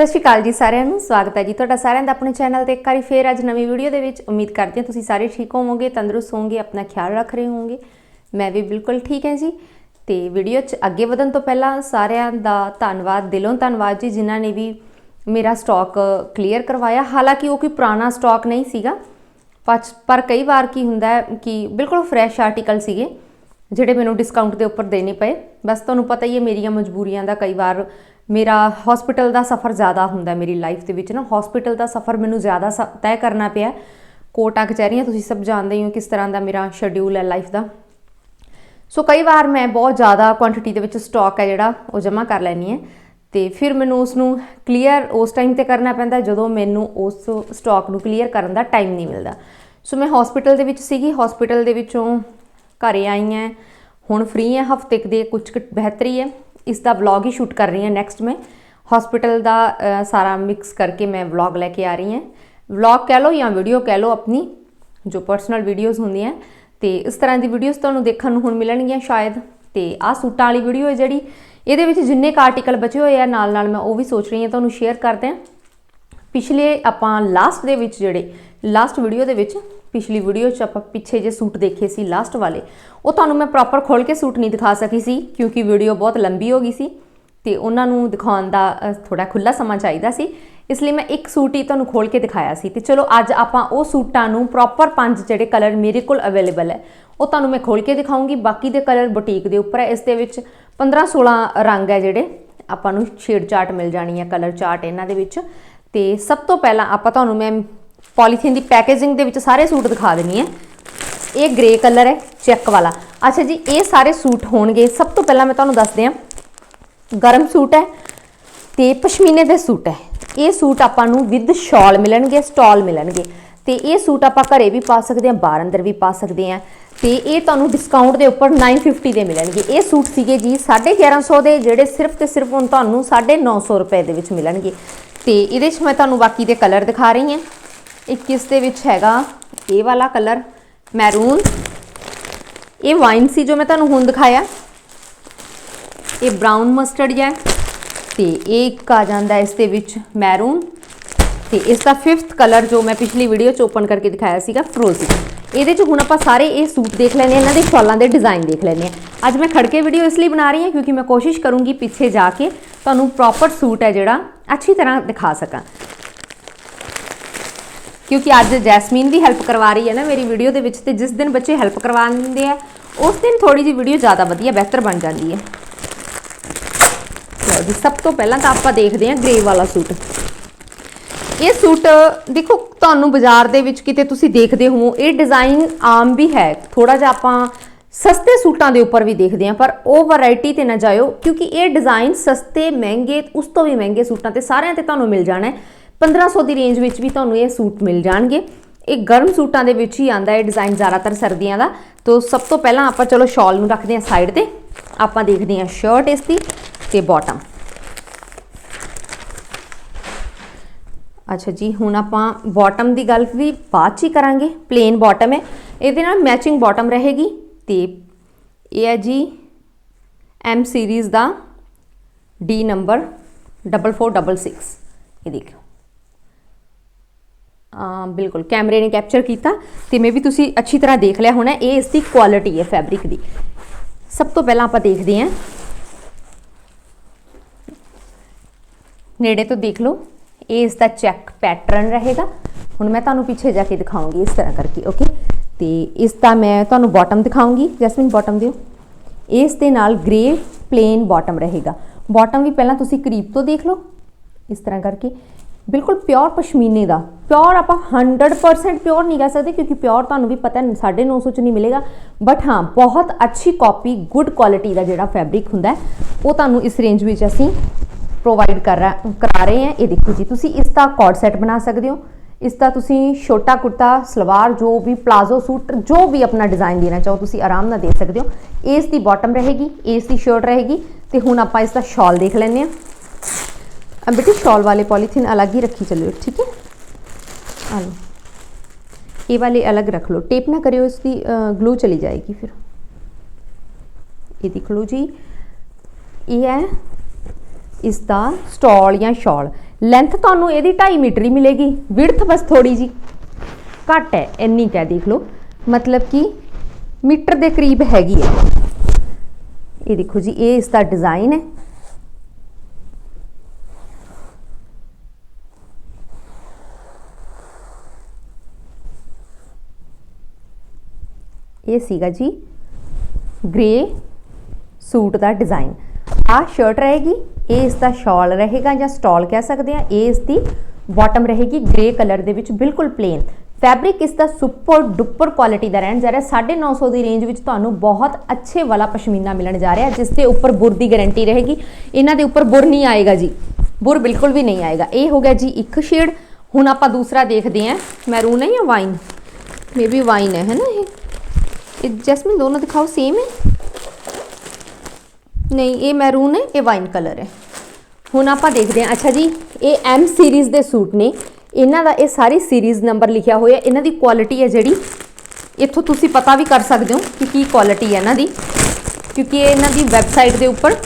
ਸਤਿ ਸ਼੍ਰੀ ਅਕਾਲ ਜੀ ਸਾਰਿਆਂ ਨੂੰ, ਸਵਾਗਤ ਹੈ ਜੀ ਤੁਹਾਡਾ ਸਾਰਿਆਂ ਦਾ ਆਪਣੇ ਚੈਨਲ ਤੇ। ਇੱਕ ਵਾਰੀ ਫੇਰ ਅੱਜ ਨਵੀਂ ਵੀਡੀਓ ਦੇ ਵਿੱਚ ਉਮੀਦ ਕਰਦੇ ਹਾਂ ਤੁਸੀਂ ਸਾਰੇ ਠੀਕ ਹੋਵੋਗੇ, ਤੰਦਰੁਸਤ ਹੋਵੋਗੇ, ਆਪਣਾ ਖਿਆਲ ਰੱਖ ਰਹੇ ਹੋਵੋਗੇ। ਮੈਂ ਵੀ ਬਿਲਕੁਲ ਠੀਕ ਹਾਂ ਜੀ। ਤੇ ਵੀਡੀਓ 'ਚ ਅੱਗੇ ਵਧਣ ਤੋਂ ਪਹਿਲਾਂ ਸਾਰਿਆਂ ਦਾ ਧੰਨਵਾਦ, ਦਿਲੋਂ ਧੰਨਵਾਦ ਜੀ, ਜਿਨ੍ਹਾਂ ਨੇ ਵੀ ਮੇਰਾ ਸਟਾਕ ਕਲੀਅਰ ਕਰਵਾਇਆ। ਹਾਲਾਂਕਿ ਉਹ ਕੋਈ ਪੁਰਾਣਾ ਸਟਾਕ ਨਹੀਂ ਸੀਗਾ। ਪਰ ਕਈ ਵਾਰ ਕੀ ਹੁੰਦਾ ਹੈ ਕਿ ਬਿਲਕੁਲ ਫਰੈਸ਼ ਆਰਟੀਕਲ ਸੀਗੇ, ਜਿਹੜੇ ਮੈਨੂੰ ਡਿਸਕਾਊਂਟ ਦੇ ਉੱਪਰ ਦੇਣੇ ਪਏ। ਬਸ ਤੁਹਾਨੂੰ ਪਤਾ ਹੀ ਹੈ, ਮੇਰੀਆਂ ਮਜਬੂਰੀਆਂ ਦਾ ਕਈ ਵਾਰ ਮੇਰਾ ਹਸਪੀਟਲ ਦਾ ਸਫ਼ਰ ਜ਼ਿਆਦਾ ਹੁੰਦਾ ਮੇਰੀ ਲਾਈਫ ਦੇ ਵਿੱਚ ਨਾ ਹਸਪੀਟਲ ਦਾ ਸਫ਼ਰ ਮੈਨੂੰ ਜ਼ਿਆਦਾ ਸ- ਤੈਅ ਕਰਨਾ ਪਿਆ। ਕੋਟਾ ਕਚਹਿਰੀਆਂ ਤੁਸੀਂ ਸਭ ਜਾਣਦੇ ਹੀ ਹੋ ਕਿਸ ਤਰ੍ਹਾਂ ਦਾ ਮੇਰਾ ਸ਼ਡਿਊਲ ਹੈ ਲਾਈਫ ਦਾ। ਸੋ ਕਈ ਵਾਰ ਮੈਂ ਬਹੁਤ ਜ਼ਿਆਦਾ ਕੁਆਂਟੀਟੀ ਦੇ ਵਿੱਚ ਸਟਾਕ ਹੈ ਜਿਹੜਾ, ਉਹ ਜਮ੍ਹਾਂ ਕਰ ਲੈਣੀ ਹੈ। ਤੇ ਫਿਰ ਮੈਨੂੰ ਉਸ ਨੂੰ ਕਲੀਅਰ ਉਸ ਟਾਈਮ ਤੇ ਕਰਨਾ ਪੈਂਦਾ, ਜਦੋਂ ਮੈਨੂੰ ਉਸ ਸਟਾਕ ਨੂੰ ਕਲੀਅਰ ਕਰਨ ਦਾ ਟਾਈਮ ਨਹੀਂ ਮਿਲਦਾ। ਸੋ ਮੈਂ ਹਸਪੀਟਲ ਦੇ ਵਿੱਚ ਸੀਗੀ ਹਸਪੀਟਲ ਦੇ ਵਿੱਚੋਂ ਘਰੇ ਆਈ ਹਾਂ। ਹੁਣ ਫ੍ਰੀ ਹਾਂ, ਹਫ਼ਤੇ ਦੇ ਕੁਝ ਕੁ ਬਿਹਤਰੀ ਹੈ। ਇਸ ਦਾ ਵਲੌਗ ਹੀ ਸ਼ੂਟ ਕਰ ਰਹੀ ਹਾਂ ਨੈਕਸਟ ਮੈਂ। ਹਸਪੀਟਲ ਦਾ ਸਾਰਾ ਮਿਕਸ ਕਰਕੇ ਮੈਂ ਵਲੌਗ ਲੈ ਕੇ ਆ ਰਹੀ ਹਾਂ। ਵਲੌਗ ਕਹਿ ਲਓ ਜਾਂ ਵੀਡੀਓ ਕਹਿ ਲਓ ਆਪਣੀ, ਜੋ ਪਰਸਨਲ ਵੀਡੀਓਜ਼ ਹੁੰਦੀਆਂ। ਤੇ ਇਸ ਤਰ੍ਹਾਂ ਦੀ ਵੀਡੀਓਜ਼ ਤੁਹਾਨੂੰ ਦੇਖਣ ਨੂੰ ਹੁਣ ਮਿਲਣਗੀਆਂ ਸ਼ਾਇਦ। ਤੇ ਆਹ ਸੂਟਾਂ ਵਾਲੀ ਵੀਡੀਓ ਹੈ ਜਿਹੜੀ, ਇਹਦੇ ਵਿੱਚ ਜਿੰਨੇ ਕ ਆਰਟੀਕਲ ਬਚੇ ਹੋਏ ਆ ਨਾਲ ਨਾਲ ਮੈਂ ਉਹ ਵੀ ਸੋਚ ਰਹੀ ਹਾਂ ਤੁਹਾਨੂੰ ਸ਼ੇਅਰ ਕਰਦੇ ਹਾਂ। ਪਿਛਲੇ ਆਪਾਂ ਲਾਸਟ ਦੇ ਵਿੱਚ ਜਿਹੜੇ ਲਾਸਟ ਵੀਡੀਓ ਦੇ ਵਿੱਚ ਪਿਛਲੀ ਵੀਡੀਓ 'ਚ ਆਪਾਂ ਪਿੱਛੇ ਜੇ ਸੂਟ ਦੇਖੇ ਸੀ ਲਾਸਟ ਵਾਲੇ, ਉਹ ਤੁਹਾਨੂੰ ਮੈਂ ਪ੍ਰੋਪਰ ਖੋਲ ਕੇ ਸੂਟ ਨਹੀਂ ਦਿਖਾ ਸਕੀ ਸੀ, ਕਿਉਂਕਿ ਵੀਡੀਓ ਬਹੁਤ ਲੰਬੀ ਹੋ ਗਈ ਸੀ ਤੇ ਉਹਨਾਂ ਨੂੰ ਦਿਖਾਉਣ ਦਾ ਥੋੜਾ ਖੁੱਲਾ ਸਮਾਂ ਚਾਹੀਦਾ ਸੀ, ਇਸ ਲਈ ਮੈਂ ਇੱਕ ਸੂਟ ਹੀ ਤੁਹਾਨੂੰ ਖੋਲ ਕੇ ਦਿਖਾਇਆ ਸੀ ਤੇ ਚਲੋ ਅੱਜ ਆਪਾਂ ਉਹ ਸੂਟਾਂ ਨੂੰ ਪ੍ਰੋਪਰ ਪੰਜ ਜਿਹੜੇ ਕਲਰ ਮੇਰੇ ਕੋਲ ਅਵੇਲੇਬਲ ਹੈ, ਉਹ ਤੁਹਾਨੂੰ ਮੈਂ ਖੋਲ ਕੇ ਦਿਖਾਉਂਗੀ, ਬਾਕੀ ਦੇ ਕਲਰ ਬੁਟੀਕ ਦੇ ਉੱਪਰ ਹੈ, ਇਸ ਦੇ ਵਿੱਚ 15 16 ਰੰਗ ਹੈ ਜਿਹੜੇ, ਆਪਾਂ ਨੂੰ ਸ਼ੇਡ ਚਾਰਟ ਮਿਲ ਜਾਣੀ ਹੈ ਕਲਰ ਚਾਰਟ ਇਹਨਾਂ ਦੇ ਵਿੱਚ ਤੇ ਸਭ ਤੋਂ ਪਹਿਲਾਂ ਆਪਾਂ ਤੁਹਾਨੂੰ ਮੈਂ ਪੋਲੀਥੀਨ ਦੀ ਪੈਕੇਜਿੰਗ ਦੇ ਵਿੱਚ ਸਾਰੇ ਸੂਟ ਦਿਖਾ ਦਿੰਨੀ ਹੈ। ਇਹ ਗ੍ਰੇ ਕਲਰ ਹੈ, ਚੈੱਕ ਵਾਲਾ। ਅੱਛਾ ਜੀ, ਇਹ ਸਾਰੇ ਸੂਟ ਹੋਣਗੇ। ਸਭ ਤੋਂ ਪਹਿਲਾਂ ਮੈਂ ਤੁਹਾਨੂੰ ਦੱਸਦੇ ਹਾਂ, ਗਰਮ ਸੂਟ ਹੈ ਤੇ ਪਸ਼ਮੀਨੇ ਦੇ ਸੂਟ ਹੈ। ਇਹ ਸੂਟ ਆਪਾਂ ਨੂੰ ਵਿਦ ਸ਼ਾਲ ਮਿਲਣਗੇ, ਸਟਾਲ ਮਿਲਣਗੇ। ਤੇ ਇਹ ਸੂਟ ਆਪਾਂ ਘਰੇ ਵੀ ਪਾ ਸਕਦੇ ਹਾਂ, ਬਾਹਰ ਅੰਦਰ ਵੀ ਪਾ ਸਕਦੇ ਹਾਂ। ਤੇ ਇਹ ਤੁਹਾਨੂੰ ਡਿਸਕਾਊਂਟ ਦੇ ਉੱਪਰ 950 ਦੇ ਮਿਲਣਗੇ। ਇਹ ਸੂਟ ਸੀਗੇ ਜੀ 1150 ਦੇ, ਜਿਹੜੇ ਸਿਰਫ ਤੇ ਸਿਰਫ ਹੁਣ ਤੁਹਾਨੂੰ 950 ਰੁਪਏ ਦੇ ਵਿੱਚ ਮਿਲਣਗੇ। ਤੇ ਇਹਦੇ 'ਚ ਮੈਂ ਤੁਹਾਨੂੰ ਬਾਕੀ ਦੇ ਕਲਰ ਦਿਖਾ ਰਹੀ ਹਾਂ। ਇੱਕ ਇਸ ਦੇ ਵਿੱਚ ਹੈਗਾ ਇਹ ਵਾਲਾ ਕਲਰ ਮੈਰੂਨ ਇਹ ਵਾਈਨ ਸੀ ਜੋ ਮੈਂ ਤੁਹਾਨੂੰ ਹੁਣ ਦਿਖਾਇਆ। ਇਹ ਬ੍ਰਾਊਨ ਮਸਟਰਡ ਹੈ ਤੇ ਇਹ ਇੱਕ ਆ ਜਾਂਦਾ ਇਸ ਦੇ ਵਿੱਚ ਮੈਰੂਨ ਤੇ ਇਸ ਦਾ 5th ਕਲਰ ਜੋ ਮੈਂ ਪਿਛਲੀ ਵੀਡੀਓ 'ਚ ਓਪਨ ਕਰਕੇ ਦਿਖਾਇਆ ਸੀਗਾ ਫਰੋਜ਼ੀ ਇਹਦੇ 'ਚ ਹੁਣ ਆਪਾਂ ਸਾਰੇ ਇਹ ਸੂਟ ਦੇਖ ਲੈਣੇ ਇਹਨਾਂ ਦੇ ਸ਼ਾਲਾਂ ਦੇ ਡਿਜ਼ਾਈਨ ਦੇਖ ਲੈਣੇ ਆ ਅੱਜ ਮੈਂ ਖੜਕੇ ਵੀਡੀਓ ਇਸ ਲਈ ਬਣਾ ਰਹੀ ਹਾਂ ਕਿਉਂਕਿ ਮੈਂ ਕੋਸ਼ਿਸ਼ ਕਰੂੰਗੀ ਪਿੱਛੇ ਜਾ ਕੇ ਤੁਹਾਨੂੰ ਪ੍ਰੋਪਰ ਸੂਟ ਹੈ ਜਿਹੜਾ, ਅੱਛੀ ਤਰ੍ਹਾਂ ਦਿਖਾ ਸਕਾਂ। ਕਿਉਂਕਿ ਅੱਜ ਜੈਸਮੀਨ ਵੀ ਹੈਲਪ ਕਰਵਾ ਰਹੀ ਹੈ ਨਾ ਮੇਰੀ ਵੀਡੀਓ ਦੇ ਵਿੱਚ ਤੇ ਜਿਸ ਦਿਨ ਬੱਚੇ ਹੈਲਪ ਕਰਵਾਉਂਦੇ ਆ, ਉਸ ਦਿਨ ਥੋੜੀ ਜੀ ਵੀਡੀਓ ਜ਼ਿਆਦਾ ਵਧੀਆ, ਬਿਹਤਰ ਬਣ ਜਾਂਦੀ ਹੈ। ਲਓ ਜੀ, ਸਭ ਤੋਂ ਪਹਿਲਾਂ ਤਾਂ ਆਪਾਂ ਦੇਖਦੇ ਹਾਂ ਗ੍ਰੇ ਵਾਲਾ ਸੂਟ ਇਹ ਸੂਟ ਦੇਖੋ, ਤੁਹਾਨੂੰ ਬਾਜ਼ਾਰ ਦੇ ਵਿੱਚ ਕਿਤੇ ਤੁਸੀਂ ਦੇਖਦੇ ਹੋ ਇਹ ਡਿਜ਼ਾਈਨ ਆਮ ਵੀ ਹੈ। ਥੋੜਾ ਜਿਹਾ ਆਪਾਂ ਸਸਤੇ ਸੂਟਾਂ ਦੇ ਉੱਪਰ ਵੀ ਦੇਖਦੇ ਹਾਂ, ਪਰ ਉਹ ਵੈਰਾਈਟੀ ਤੇ ਨਾ ਜਾਇਓ, ਕਿਉਂਕਿ ਇਹ ਡਿਜ਼ਾਈਨ ਸਸਤੇ, ਮਹਿੰਗੇ, ਉਸ ਤੋਂ ਵੀ ਮਹਿੰਗੇ ਸੂਟਾਂ ਤੇ ਸਾਰਿਆਂ ਤੇ ਤੁਹਾਨੂੰ ਮਿਲ ਜਾਣਾ ਹੈ। 1500 ਦੀ ਰੇਂਜ ਵਿੱਚ ਵੀ ਤੁਹਾਨੂੰ ਇਹ ਸੂਟ ਮਿਲ ਜਾਣਗੇ। ਇਹ ਗਰਮ ਸੂਟਾਂ ਦੇ ਵਿੱਚ ਹੀ ਆਂਦਾ ਹੈ ਡਿਜ਼ਾਈਨ ਜ਼ਿਆਦਾਤਰ ਸਰਦੀਆਂ ਦਾ। ਤੋਂ ਸਭ ਤੋਂ ਪਹਿਲਾਂ ਆਪਾਂ ਚਲੋ ਸ਼ਾਲ ਨੂੰ ਰੱਖਦੇ ਹਾਂ ਸਾਈਡ ਤੇ। ਆਪਾਂ ਦੇਖਦੇ ਹਾਂ ਸ਼ਰਟ ਇਸ ਦੀ ਤੇ ਬਾਟਮ ਅੱਛਾ ਜੀ, ਹੁਣ ਆਪਾਂ ਬਾਟਮ ਦੀ ਗੱਲ ਵੀ ਬਾਅਦ ਚ ਹੀ ਕਰਾਂਗੇ। ਪਲੇਨ ਬਾਟਮ ਹੈ। ਇਹਦੇ ਨਾਲ ਮੈਚਿੰਗ ਬਾਟਮ ਰਹੇਗੀ ਤੇ ਇਹ ਹੈ ਜੀ ਐਮ ਸੀਰੀਜ਼ ਦਾ ਡੀ ਨੰਬਰ 4466 ਇਹ ਦੇਖੋ ਬਿਲਕੁਲ, ਕੈਮਰੇ ਨੇ ਕੈਪਚਰ ਕੀਤਾ ਤੇ ਮੇ ਵੀ ਤੁਸੀਂ ਅੱਛੀ ਤਰ੍ਹਾਂ ਦੇਖ ਲਿਆ ਹੋਣਾ, ਇਹ ਇਸ ਦੀ ਕੁਆਲਿਟੀ ਹੈ ਫੈਬਰਿਕ ਦੀ। ਸਭ ਤੋਂ ਪਹਿਲਾਂ ਆਪਾਂ ਦੇਖਦੇ ਹਾਂ। ਨੇੜੇ ਤੋਂ ਦੇਖ ਲਓ, ਇਹ ਇਸ ਦਾ ਚੈੱਕ ਪੈਟਰਨ ਰਹੇਗਾ। ਹੁਣ ਮੈਂ ਤੁਹਾਨੂੰ ਪਿੱਛੇ ਜਾ ਕੇ ਦਿਖਾਉਂਗੀ ਇਸ ਤਰ੍ਹਾਂ ਕਰਕੇ ਓਕੇ ਤੇ ਇਸ ਦਾ ਮੈਂ ਤੁਹਾਨੂੰ ਬਾਟਮ ਦਿਖਾਉਂਗੀ। ਜੈਸਮਿਨ ਬਾਟਮ ਦਿਓ। ਇਸ ਦੇ ਨਾਲ ਗ੍ਰੇ ਪਲੇਨ ਬਾਟਮ ਰਹੇਗਾ। ਬਾਟਮ ਵੀ ਪਹਿਲਾਂ ਤੁਸੀਂ ਕਰੀਬ ਤੋਂ ਦੇਖ ਲਓ। ਇਸ ਤਰ੍ਹਾਂ ਕਰਕੇ। ਬਿਲਕੁਲ ਪਿਓਰ ਪਸ਼ਮੀਨੇ ਦਾ। ਪਿਓਰ ਆਪਾਂ 100% ਪਿਓਰ ਨਹੀਂ ਕਹਿ ਸਕਦੇ ਕਿਉਂਕਿ ਪਿਓਰ ਤੁਹਾਨੂੰ ਵੀ ਪਤਾ 950 ਚ ਨਹੀਂ ਮਿਲੇਗਾ। ਬਟ ਹਾਂ, ਬਹੁਤ ਅੱਛੀ ਕਾਪੀ ਗੁੱਡ ਕੁਆਲਿਟੀ ਦਾ ਜਿਹੜਾ ਫੈਬਰਿਕ ਹੁੰਦਾ ਉਹ ਤੁਹਾਨੂੰ ਇਸ ਰੇਂਜ ਵਿੱਚ ਅਸੀਂ ਪ੍ਰੋਵਾਈਡ ਕਰ ਰਾ- ਕਰਾ ਰਹੇ ਹਾਂ। ਇਹ ਦੇਖੋ ਜੀ, ਤੁਸੀਂ ਇਸ ਦਾ ਕੋਡ ਸੈਟ ਬਣਾ ਸਕਦੇ ਹੋ। ਇਸ ਦਾ ਤੁਸੀਂ ਛੋਟਾ ਕੁੜਤਾ, ਸਲਵਾਰ, ਜੋ ਵੀ ਪਲਾਜ਼ੋ ਸੂਟ, ਜੋ ਵੀ ਆਪਣਾ ਡਿਜ਼ਾਈਨ ਦੇਣਾ ਚਾਹੋ ਤੁਸੀਂ ਆਰਾਮ ਨਾਲ ਦੇ ਸਕਦੇ ਹੋ। ਇਸ ਦੀ ਬਾਟਮ ਰਹੇਗੀ, ਇਸ ਦੀ ਸ਼ਰਟ ਰਹੇਗੀ ਤੇ ਹੁਣ ਆਪਾਂ ਇਸ ਦਾ ਸ਼ਾਲ ਦੇਖ ਲੈਂਦੇ ਹਾਂ। ਅਬ ਬੇਟੀ ਸ਼ਾਲ ਵਾਲੇ ਪੋਲੀਥੀਨ ਅਲੱਗ ਹੀ ਰੱਖੀ ਚੱਲਿਓ ਠੀਕ ਹੈ ਆ ਲਓ ਇਹ ਵਾਲੇ ਅਲੱਗ ਰੱਖ ਲਓ ਟੇਪ ਨਾ ਕਰਿਓ ਇਸ ਦੀ ਗਲੂ ਚਲੀ ਜਾਏਗੀ ਫਿਰ ਇਹ ਦੇਖ ਲਓ ਜੀ ਇਹ ਹੈ ਇਸ ਦਾ ਸਟਾਲ ਜਾਂ ਸ਼ਾਲ ਲੈਂਥ ਤੁਹਾਨੂੰ ਇਹਦੀ 2.5 ਮੀਟਰ ਹੀ ਮਿਲੇਗੀ ਵਿਡਥ ਬਸ ਥੋੜੀ ਜੀ ਘੱਟ ਹੈ ਇੰਨੀ ਕਹਿ ਦੇਖ ਲਓ ਮਤਲਬ ਕਿ ਮੀਟਰ ਦੇ ਕਰੀਬ ਹੈਗੀ ਹੈ ਇਹ ਦੇਖੋ ਜੀ ਇਹ ਇਸ ਦਾ ਡਿਜ਼ਾਈਨ ਹੈ ਇਹ ਸੀਗਾ ਜੀ ਗ੍ਰੇ ਸੂਟ ਦਾ ਡਿਜ਼ਾਈਨ ਆਹ ਸ਼ਰਟ ਰਹੇਗੀ ਇਹ ਇਸ ਦਾ ਸ਼ਾਲ ਰਹੇਗਾ ਜਾਂ ਸਟਾਲ ਕਹਿ ਸਕਦੇ ਆ ਇਹ ਇਸ ਦੀ ਬਾਟਮ ਰਹੇਗੀ ਗ੍ਰੇ ਕਲਰ ਦੇ ਵਿੱਚ ਬਿਲਕੁਲ ਪਲੇਨ ਫੈਬਰਿਕ ਇਸ ਦਾ ਸੁਪਰ ਡੁਪਰ ਕੁਆਲਿਟੀ ਦਾ ਰਹਿਣ ਜਾ ਰਿਹਾ 950 ਦੀ ਰੇਂਜ ਵਿੱਚ ਤੁਹਾਨੂੰ ਬਹੁਤ ਅੱਛੇ ਵਾਲਾ ਪਸ਼ਮੀਨਾ ਮਿਲਣ ਜਾ ਰਿਹਾ, ਜਿਸ ਦੇ ਉੱਪਰ ਬੁਰ ਦੀ ਗਾਰੰਟੀ ਰਹੇਗੀ। ਇਹਨਾਂ ਦੇ ਉੱਪਰ ਬੁਰ ਨਹੀਂ ਆਏਗਾ ਜੀ। ਬੁਰ ਬਿਲਕੁਲ ਵੀ ਨਹੀਂ ਆਏਗਾ। ਇਹ ਹੋ ਗਿਆ ਜੀ ਇੱਕ ਸ਼ੇਡ ਹੁਣ ਆਪਾਂ ਦੂਸਰਾ ਦੇਖਦੇ ਹਾਂ। ਮੈਰੂਨ ਹੈ ਜਾਂ ਵਾਈਨ ਮੇਬੀ ਵਾਈਨ ਹੈ ਹੈ ਨਾ ਇਹ? ਇਹ ਜੈਸਮੀਨ ਦੋਨੋਂ ਦਿਖਾਓ ਸੇਮ ਹੈ? ਨਹੀਂ, ਇਹ ਮੈਰੂਨ ਹੈ, ਇਹ ਵਾਈਨ ਕਲਰ ਹੈ। ਹੁਣ ਆਪਾਂ ਦੇਖਦੇ ਹਾਂ। ਅੱਛਾ ਜੀ, ਇਹ ਐਮ ਸੀਰੀਜ਼ ਦੇ ਸੂਟ ਨੇ। ਇਹਨਾਂ ਦਾ ਇਹ ਸਾਰੀ ਸੀਰੀਜ਼ ਨੰਬਰ ਲਿਖਿਆ ਹੋਇਆ ਇਹਨਾਂ ਦੀ ਕੁਆਲਿਟੀ ਹੈ ਜਿਹੜੀ, ਇੱਥੋਂ ਤੁਸੀਂ ਪਤਾ ਵੀ ਕਰ ਸਕਦੇ ਹੋ ਕਿ ਕੀ ਕੁਆਲਿਟੀ ਹੈ ਇਹਨਾਂ ਦੀ। ਕਿਉਂਕਿ ਇਹ ਇਹਨਾਂ ਦੀ ਵੈਬਸਾਈਟ ਦੇ ਉੱਪਰ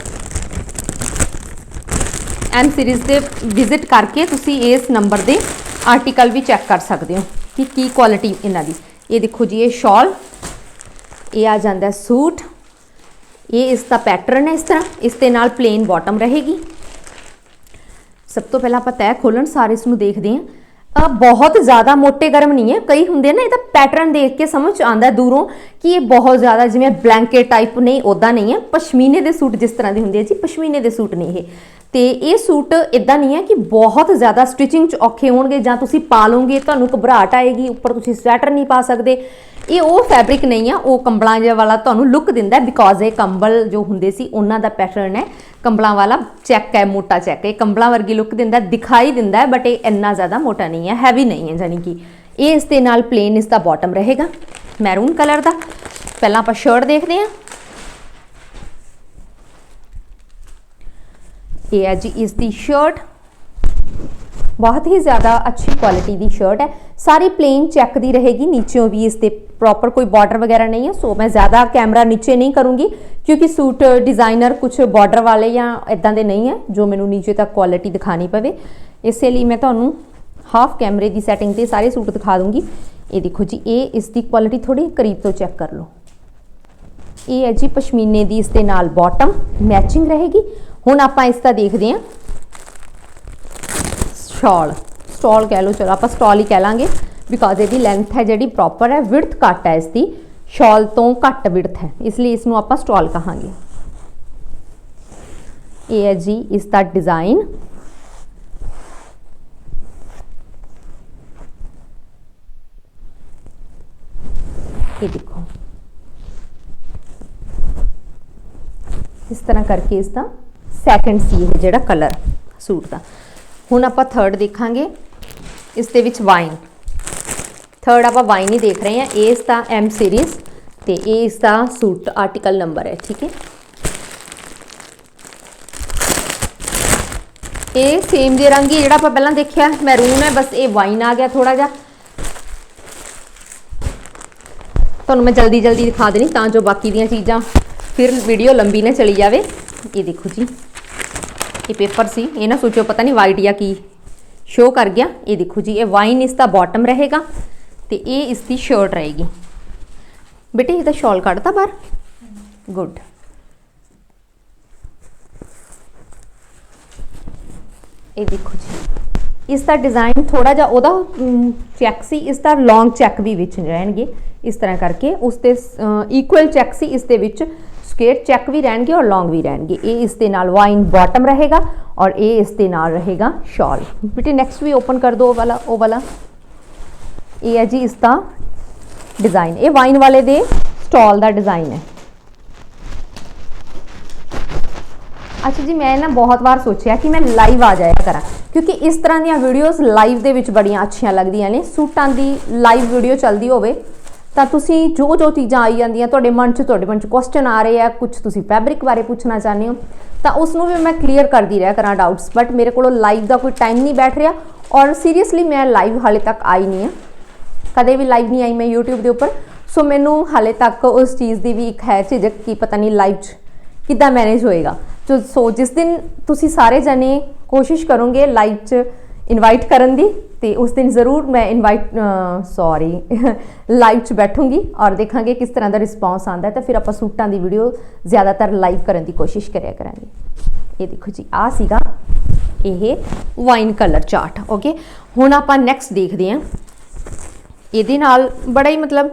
ਐਮ ਸੀਰੀਜ਼ ਦੇ ਵਿਜ਼ਿਟ ਕਰਕੇ ਤੁਸੀਂ ਇਸ ਨੰਬਰ ਦੇ ਆਰਟੀਕਲ ਵੀ ਚੈੱਕ ਕਰ ਸਕਦੇ ਹੋ ਕਿ ਕੀ ਕੁਆਲਿਟੀ ਇਹਨਾਂ ਦੀ। ਇਹ ਦੇਖੋ ਜੀ, ਇਹ ਸ਼ਾਲ ਇਹ ਆ ਜਾਂਦਾ ਸੂਟ। ਇਹ ਇਸ ਦਾ ਪੈਟਰਨ ਹੈ ਇਸ ਤਰ੍ਹਾਂ। ਇਸ ਦੇ ਨਾਲ ਪਲੇਨ ਬਾਟਮ ਰਹੇਗੀ। ਸਭ ਤੋਂ ਪਹਿਲਾਂ ਆਪਾਂ ਤੈਅ ਖੋਲਣ ਸਾਰੇ ਇਸ ਨੂੰ ਦੇਖਦੇ ਹਾਂ। ਆ ਬਹੁਤ ਜ਼ਿਆਦਾ ਮੋਟੇ ਗਰਮ ਨਹੀਂ ਹੈ। ਕਈ ਹੁੰਦੇ ਨਾ ਇਹਦਾ ਪੈਟਰਨ ਦੇਖ ਕੇ ਸਮਝ ਆਉਂਦਾ ਦੂਰੋਂ ਕਿ ਇਹ ਬਹੁਤ ਜ਼ਿਆਦਾ ਜਿਵੇਂ ਬਲੈਂਕਟ ਟਾਈਪ ਨਹੀਂ ਉਦਾਂ ਨਹੀਂ ਹੈ। ਪਸ਼ਮੀਨੇ ਦੇ ਸੂਟ ਜਿਸ ਤਰ੍ਹਾਂ ਦੇ ਹੁੰਦੇ ਆ ਜੀ, ਪਸ਼ਮੀਨੇ ਦੇ ਸੂਟ ਨੇ ਇਹ। ਤੇ ਇਹ ਸੂਟ ਇਦਾਂ ਨਹੀਂ ਹੈ ਕਿ ਬਹੁਤ ਜ਼ਿਆਦਾ ਸਟਿਚਿੰਗ 'ਚ ਔਖੇ ਹੋਣਗੇ ਜਾਂ ਤੁਸੀਂ ਪਾ ਲਓਗੇ, ਤੁਹਾਨੂੰ ਘਬਰਾਹਟ ਆਏਗੀ, ਉੱਪਰ ਤੁਸੀਂ ਸਵੈਟਰ ਨਹੀਂ ਪਾ ਸਕਦੇ। ਇਹ ਉਹ ਫੈਬਰਿਕ ਨਹੀਂ ਆ, ਉਹ ਕੰਬਲਾਂ ਜਿਹਾ ਵਾਲਾ ਤੁਹਾਨੂੰ ਲੁੱਕ ਦਿੰਦਾ ਬਿਕੋਜ਼ ਇਹ ਕੰਬਲ ਜੋ ਹੁੰਦੇ ਸੀ, ਉਹਨਾਂ ਦਾ ਪੈਟਰਨ ਹੈ। ਕੰਬਲਾਂ ਵਾਲਾ ਚੈੱਕ ਹੈ, ਮੋਟਾ ਚੈੱਕ ਇਹ ਕੰਬਲਾਂ ਵਰਗੀ ਲੁੱਕ ਦਿੰਦਾ ਦਿਖਾਈ ਦਿੰਦਾ ਬਟ ਇਹ ਇੰਨਾ ਜ਼ਿਆਦਾ ਮੋਟਾ ਨਹੀਂ ਹੈ ਹੈਵੀ ਨਹੀਂ ਹੈ ਜਾਨੀ ਕਿ। ਇਹ ਇਸ ਦੇ ਨਾਲ ਪਲੇਨ ਇਸ ਦਾ ਬਾਟਮ ਰਹੇਗਾ ਮੈਰੂਨ ਕਲਰ ਦਾ। ਪਹਿਲਾਂ ਆਪਾਂ ਸ਼ਰਟ ਦੇਖਦੇ ਹਾਂ। ਇਹ ਹੈ ਜੀ ਇਸ ਦੀ ਸ਼ਰਟ ਬਹੁਤ ਹੀ ਜ਼ਿਆਦਾ ਅੱਛੀ ਕੁਆਲਿਟੀ ਦੀ ਸ਼ਰਟ ਹੈ। ਸਾਰੀ ਪਲੇਨ ਚੈੱਕ ਦੀ ਰਹੇਗੀ ਨੀਚੇੋਂ ਵੀ ਇਸ ਤੇ ਪ੍ਰੋਪਰ ਕੋਈ ਬਾਰਡਰ ਵਗੈਰਾ ਨਹੀਂ ਹੈ। ਸੋ ਮੈਂ ਜ਼ਿਆਦਾ ਕੈਮਰਾ ਨੀਚੇ ਨਹੀਂ ਕਰੂੰਗੀ, ਕਿਉਂਕਿ ਸੂਟ ਡਿਜ਼ਾਈਨਰ ਕੁਝ ਬਾਰਡਰ ਵਾਲੇ ਜਾਂ ਇਦਾਂ ਦੇ ਨਹੀਂ ਹੈ, ਜੋ ਮੈਨੂੰ ਨੀਚੇ ਤੱਕ ਕੁਆਲਿਟੀ ਦਿਖਾਣੀ ਪਵੇ। ਇਸੇ ਲਈ ਮੈਂ ਤੁਹਾਨੂੰ ਹਾਫ ਕੈਮਰੇ ਦੀ ਸੈਟਿੰਗ ਤੇ ਸਾਰੇ ਸੂਟ ਦਿਖਾ ਦੂੰਗੀ। ਇਹ ਦੇਖੋ ਜੀ, ਇਹ ਇਸ ਦੀ ਕੁਆਲਿਟੀ ਥੋੜੀ ਕਰੀਬ ਤੋਂ ਚੈੱਕ ਕਰ ਲਓ। ਇਹ ਹੈ ਜੀ ਪਸ਼ਮੀਨੇ ਦੀ ਇਸ ਦੇ ਨਾਲ ਬਾਟਮ ਮੈਚਿੰਗ ਰਹੇਗੀ। ਹੁਣ ਆਪਾਂ ਇਸ ਦਾ ਦੇਖਦੇ ਹਾਂ। ਸ਼ਾਲ ਸਟਾਲ ਕਹਿ ਲਓ, ਚਲੋ ਆਪਾਂ ਸਟਾਲ ਹੀ ਕਹਿ ਲਾਂਗੇ ਬਿਕਾਜ਼ ਇਹਦੀ ਲੈਂਥ ਹੈ ਜਿਹੜੀ ਪ੍ਰੋਪਰ ਹੈ ਵਿਡਥ ਘੱਟ ਹੈ ਇਸ ਦੀ ਸ਼ਾਲ ਤੋਂ ਘੱਟ ਵਿਡਥ ਹੈ। ਇਸ ਲਈ ਇਸ ਨੂੰ ਆਪਾਂ ਸਟਾਲ ਕਹਾਂਗੇ। ਇਹ ਹੈ ਜੀ ਇਸ ਦਾ ਡਿਜ਼ਾਈਨ ਇਹ ਦੇਖੋ। ਇਸ ਤਰ੍ਹਾਂ ਕਰਕੇ ਇਸ ਦਾ ਸੈਕੰਡ ਸੀ ਹੈ ਜਿਹੜਾ ਕਲਰ ਸੂਟ ਦਾ। ਹੁਣ ਆਪਾਂ ਥਰਡ ਦੇਖਾਂਗੇ, ਇਸ ਦੇ ਵਿੱਚ ਵਾਈਨ ਥਰਡ ਆਪਾਂ ਵਾਈਨ ਹੀ ਦੇਖ ਰਹੇ ਹਾਂ ਇਹ ਇਸ ਦਾ ਐਮ ਸੀਰੀਜ਼ ਤੇ ਇਹ ਇਸ ਦਾ ਸੂਟ ਆਰਟੀਕਲ ਨੰਬਰ ਹੈ, ਠੀਕ ਹੈ? ਇਹ ਸੇਮ ਜੇ ਰੰਗ ਹੀ, ਜਿਹੜਾ ਆਪਾਂ ਪਹਿਲਾਂ ਦੇਖਿਆ ਮੈਰੂਨ ਹੈ, ਬਸ ਇਹ ਵਾਈਨ ਆ ਗਿਆ ਥੋੜਾ ਜਿਹਾ। ਤੁਹਾਨੂੰ ਮੈਂ ਜਲਦੀ ਜਲਦੀ ਦਿਖਾ ਦੇਣੀ ਤਾਂ ਜੋ ਬਾਕੀ ਦੀਆਂ ਚੀਜ਼ਾਂ ਫਿਰ ਵੀਡੀਓ ਲੰਬੀ ਨਾ ਚਲੀ ਜਾਵੇ। ਇਹ ਦੇਖੋ ਜੀ। ਇਹ ਪੇਪਰ ਸੀ, ਇਹ ਨਾ ਸੋਚੋ ਪਤਾ ਨਹੀਂ ਵਾਈਟ ਜਾਂ ਕੀ। ਸ਼ੋ ਕਰ ਗਿਆ। ਇਹ ਦੇਖੋ ਜੀ, ਇਹ ਵਾਈਨ ਇਸ ਦਾ ਬਾਟਮ ਰਹੇਗਾ ਤੇ ਇਹ ਇਸ ਦੀ ਸ਼ਰਟ ਰਹੇਗੀ। ਬੇਟੇ ਇਹਦਾ ਸ਼ਾਲ ਕੱਢਤਾ ਬਾਹਰ? ਗੁੱਡ ਇਹ ਦੇਖੋ ਜੀ, ਇਸ ਦਾ ਡਿਜ਼ਾਈਨ ਥੋੜਾ ਜਿਹਾ ਉਹਦਾ ਚੈੱਕ ਸੀ, ਇਸ ਦਾ ਲੌਂਗ ਚੈੱਕ ਵੀ ਵਿੱਚ ਰਹਿਣਗੇ। ਇਸ ਤਰ੍ਹਾਂ ਕਰਕੇ ਉਸ ਤੇ ਇਕੁਅਲ ਚੈੱਕ ਸੀ, ਇਸ ਦੇ ਵਿੱਚ ਸਕੇਟ ਚੈੱਕ ਵੀ ਰਹਿਣਗੇ ਔਰ ਲੌਂਗ ਵੀ ਰਹਿਣਗੇ। ਇਹ ਇਸ ਦੇ ਨਾਲ ਵਾਈਨ ਬਾਟਮ ਰਹੇਗਾ ਔਰ ਇਹ ਇਸ ਦੇ ਨਾਲ ਰਹੇਗਾ ਸ਼ਾਲ ਬੇਟੇ ਨੈਕਸਟ ਵੀ ਓਪਨ ਕਰ ਦੋ ਉਹ ਵਾਲਾ ਉਹ ਵਾਲਾ। ਇਹ ਹੈ ਜੀ ਇਸ ਦਾ ਡਿਜ਼ਾਈਨ ਇਹ ਵਾਈਨ ਵਾਲੇ ਦੇ ਸਟਾਲ ਦਾ ਡਿਜ਼ਾਈਨ ਹੈ। ਅੱਛਾ ਜੀ, ਮੈਂ ਨਾ ਬਹੁਤ ਵਾਰ ਸੋਚਿਆ ਕਿ ਮੈਂ ਲਾਈਵ ਆ ਜਾਇਆ ਕਰਾਂ, ਕਿਉਂਕਿ ਇਸ ਤਰ੍ਹਾਂ ਦੀਆਂ ਵੀਡੀਓਜ਼ ਲਾਈਵ ਦੇ ਵਿੱਚ ਬੜੀਆਂ ਅੱਛੀਆਂ ਲੱਗਦੀਆਂ ਨੇ। ਸੂਟਾਂ ਦੀ ਲਾਈਵ ਵੀਡੀਓ ਚੱਲਦੀ ਹੋਵੇ ਤਾਂ ਤੁਸੀਂ ਜੋ ਜੋ ਚੀਜ਼ਾਂ ਆਈ ਜਾਂਦੀਆਂ, ਤੁਹਾਡੇ ਮਨ 'ਚ, ਤੁਹਾਡੇ ਮਨ 'ਚ ਕੁਐਸਚਨ ਆ ਰਹੇ ਆ ਕੁਝ ਤੁਸੀਂ ਫੈਬਰਿਕ ਬਾਰੇ ਪੁੱਛਣਾ ਚਾਹੁੰਦੇ ਹੋ, ਤਾਂ ਉਸ ਨੂੰ ਵੀ ਮੈਂ ਕਲੀਅਰ ਕਰਦੀ ਰਿਹਾ ਕਰਾਂ ਡਾਊਟਸ ਬਟ ਮੇਰੇ ਕੋਲੋਂ ਲਾਈਵ ਦਾ ਕੋਈ ਟਾਈਮ ਨਹੀਂ ਬੈਠ ਰਿਹਾ ਔਰ ਸੀਰੀਅਸਲੀ ਮੈਂ ਲਾਈਵ ਹਾਲੇ ਤੱਕ ਆਈ ਨਹੀਂ ਆ ਕਦੇ ਵੀ ਲਾਈਵ ਨਹੀਂ ਆਈ ਮੈਂ YouTube ਦੇ ਉੱਪਰ ਸੋ ਮੈਨੂੰ ਹਾਲੇ ਤੱਕ ਉਸ ਚੀਜ਼ ਦੀ ਵੀ ਇੱਕ ਹੈ ਝਿਜਕ ਕਿ ਪਤਾ ਨਹੀਂ ਲਾਈਵ 'ਚ ਕਿੱਦਾਂ ਮੈਨੇਜ ਹੋਏਗਾ। ਜੋ ਸੋ ਜਿਸ ਦਿਨ ਤੁਸੀਂ ਸਾਰੇ ਜਣੇ ਕੋਸ਼ਿਸ਼ ਕਰੋਗੇ ਲਾਈਵ 'ਚ ਇਨਵਾਈਟ ਕਰਨ ਦੀ ਤੇ ਉਸ ਦਿਨ ਜ਼ਰੂਰ ਮੈਂ ਇਨਵਾਈਟ ਸੌਰੀ ਲਾਈਵ 'ਚ ਬੈਠੂੰਗੀ ਔਰ ਦੇਖਾਂਗੇ ਕਿਸ ਤਰ੍ਹਾਂ ਦਾ ਰਿਸਪੌਂਸ ਆਉਂਦਾ ਤਾਂ ਫਿਰ ਆਪਾਂ ਸੂਟਾਂ ਦੀ ਵੀਡੀਓ ਜ਼ਿਆਦਾਤਰ ਲਾਈਵ ਕਰਨ ਦੀ ਕੋਸ਼ਿਸ਼ ਕਰਿਆ ਕਰਾਂਗੇ। ਇਹ ਦੇਖੋ ਜੀ ਆ ਸੀਗਾ ਇਹ ਵਾਈਨ ਕਲਰ ਚਾਰਟ ਓਕੇ ਹੁਣ ਆਪਾਂ ਨੈਕਸਟ ਦੇਖਦੇ ਹਾਂ। ਇਹਦੇ ਨਾਲ ਬੜਾ ਹੀ ਮਤਲਬ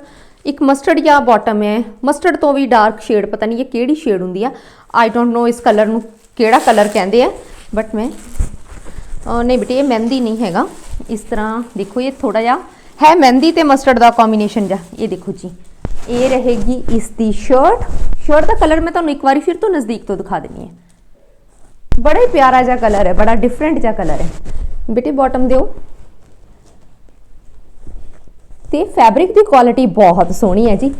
ਇੱਕ ਮਸਟਰਡ ਜਾਂ ਬਾਟਮ ਹੈ। ਮਸਟਰਡ ਤੋਂ ਵੀ ਡਾਰਕ ਸ਼ੇਡ ਪਤਾ ਨਹੀਂ ਇਹ ਕਿਹੜੀ ਸ਼ੇਡ ਹੁੰਦੀ ਆ। ਆਈ ਡੋਨਟ ਨੋ ਇਸ ਕਲਰ ਨੂੰ ਕਿਹੜਾ ਕਲਰ ਕਹਿੰਦੇ ਆ। ਬਟ ਮੈਂ ਨਹੀਂ ਬੇਟੀ, ਇਹ ਮਹਿੰਦੀ ਨਹੀਂ ਹੈਗਾ। ਇਸ ਤਰ੍ਹਾਂ ਦੇਖੋ ਇਹ ਥੋੜਾ ਜਿਹਾ ਹੈ ਮਹਿੰਦੀ ਤੇ ਮਸਟਰਡ ਦਾ ਕੰਬੀਨੇਸ਼ਨ ਜਿਹਾ। ਇਹ ਦੇਖੋ ਜੀ। ਇਹ ਰਹੇਗੀ ਇਸ ਦੀ ਸ਼ਰਟ ਸ਼ਰਟ ਦਾ ਕਲਰ ਮੈਂ ਤੁਹਾਨੂੰ ਇੱਕ ਵਾਰੀ ਫਿਰ ਤੋਂ ਨਜ਼ਦੀਕ ਤੋਂ ਦਿਖਾ ਦਿੰਨੀ ਹੈ। ਬੜਾ ਹੀ ਪਿਆਰਾ ਜਿਹਾ ਕਲਰ ਹੈ, ਬੜਾ ਡਿਫਰੈਂਟ ਜਿਹਾ ਕਲਰ ਹੈ। ਬੇਟੇ ਬਾਟਮ ਦਿਓ। ਤੇ ਫੈਬਰਿਕ ਦੀ ਕੁਆਲਿਟੀ ਬਹੁਤ ਸੋਹਣੀ ਹੈ ਜੀ।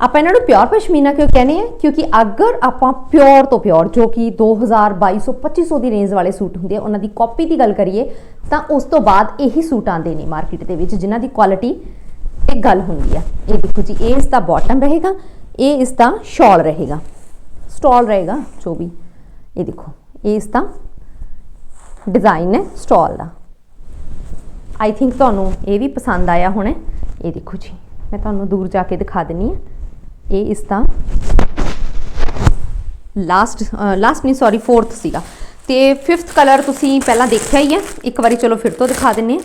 ਆਪਾਂ ਇਹਨਾਂ ਨੂੰ ਪਿਓਰ ਪਸ਼ਮੀਨਾ ਕਿਉਂ ਕਹਿੰਦੇ ਆ ਕਿਉਂਕਿ ਅਗਰ ਆਪਾਂ ਪਿਓਰ ਤੋਂ ਪਿਓਰ, ਜੋ ਕਿ 2000 2200 2500 ਦੀ ਰੇਂਜ ਵਾਲੇ ਸੂਟ ਹੁੰਦੇ ਆ, ਉਹਨਾਂ ਦੀ ਕਾਪੀ ਦੀ ਗੱਲ ਕਰੀਏ, ਤਾਂ ਉਸ ਤੋਂ ਬਾਅਦ ਇਹੀ ਸੂਟ ਆਉਂਦੇ ਨੇ ਮਾਰਕੀਟ ਦੇ ਵਿੱਚ, ਜਿਨ੍ਹਾਂ ਦੀ ਕੁਆਲਿਟੀ ਇੱਕ ਗੱਲ ਹੁੰਦੀ ਆ। ਇਹ ਦੇਖੋ ਜੀ, ਇਹ ਇਸ ਦਾ ਬਾਟਮ ਰਹੇਗਾ, ਇਹ ਇਸ ਦਾ ਸ਼ਾਲ ਰਹੇਗਾ। ਸਟਾਲ ਰਹੇਗਾ, ਜੋ ਵੀ। ਇਹ ਦੇਖੋ, ਇਹ ਇਸ ਦਾ ਡਿਜ਼ਾਈਨ ਹੈ ਸਟਾਲ ਦਾ। ਆਈ ਥਿੰਕ ਤੁਹਾਨੂੰ ਇਹ ਵੀ ਪਸੰਦ ਆਇਆ ਹੋਣਾ ਇਹ ਦੇਖੋ ਜੀ, ਮੈਂ ਤੁਹਾਨੂੰ ਦੂਰ ਜਾ ਕੇ ਦਿਖਾ ਦਿੰਨੀ ਆ ਇਹ ਇਸ ਦਾ ਲਾਸਟ ਲਾਸਟ ਨਹੀਂ ਸੌਰੀ ਫੋਰਥ ਸੀਗਾ। ਤੇ ਫਿਫਥ ਕਲਰ ਤੁਸੀਂ ਪਹਿਲਾਂ ਦੇਖਿਆ ਹੀ ਹੈ। ਇੱਕ ਵਾਰੀ ਚਲੋ ਫਿਰ ਤੋਂ ਦਿਖਾ ਦਿੰਨੇ ਆ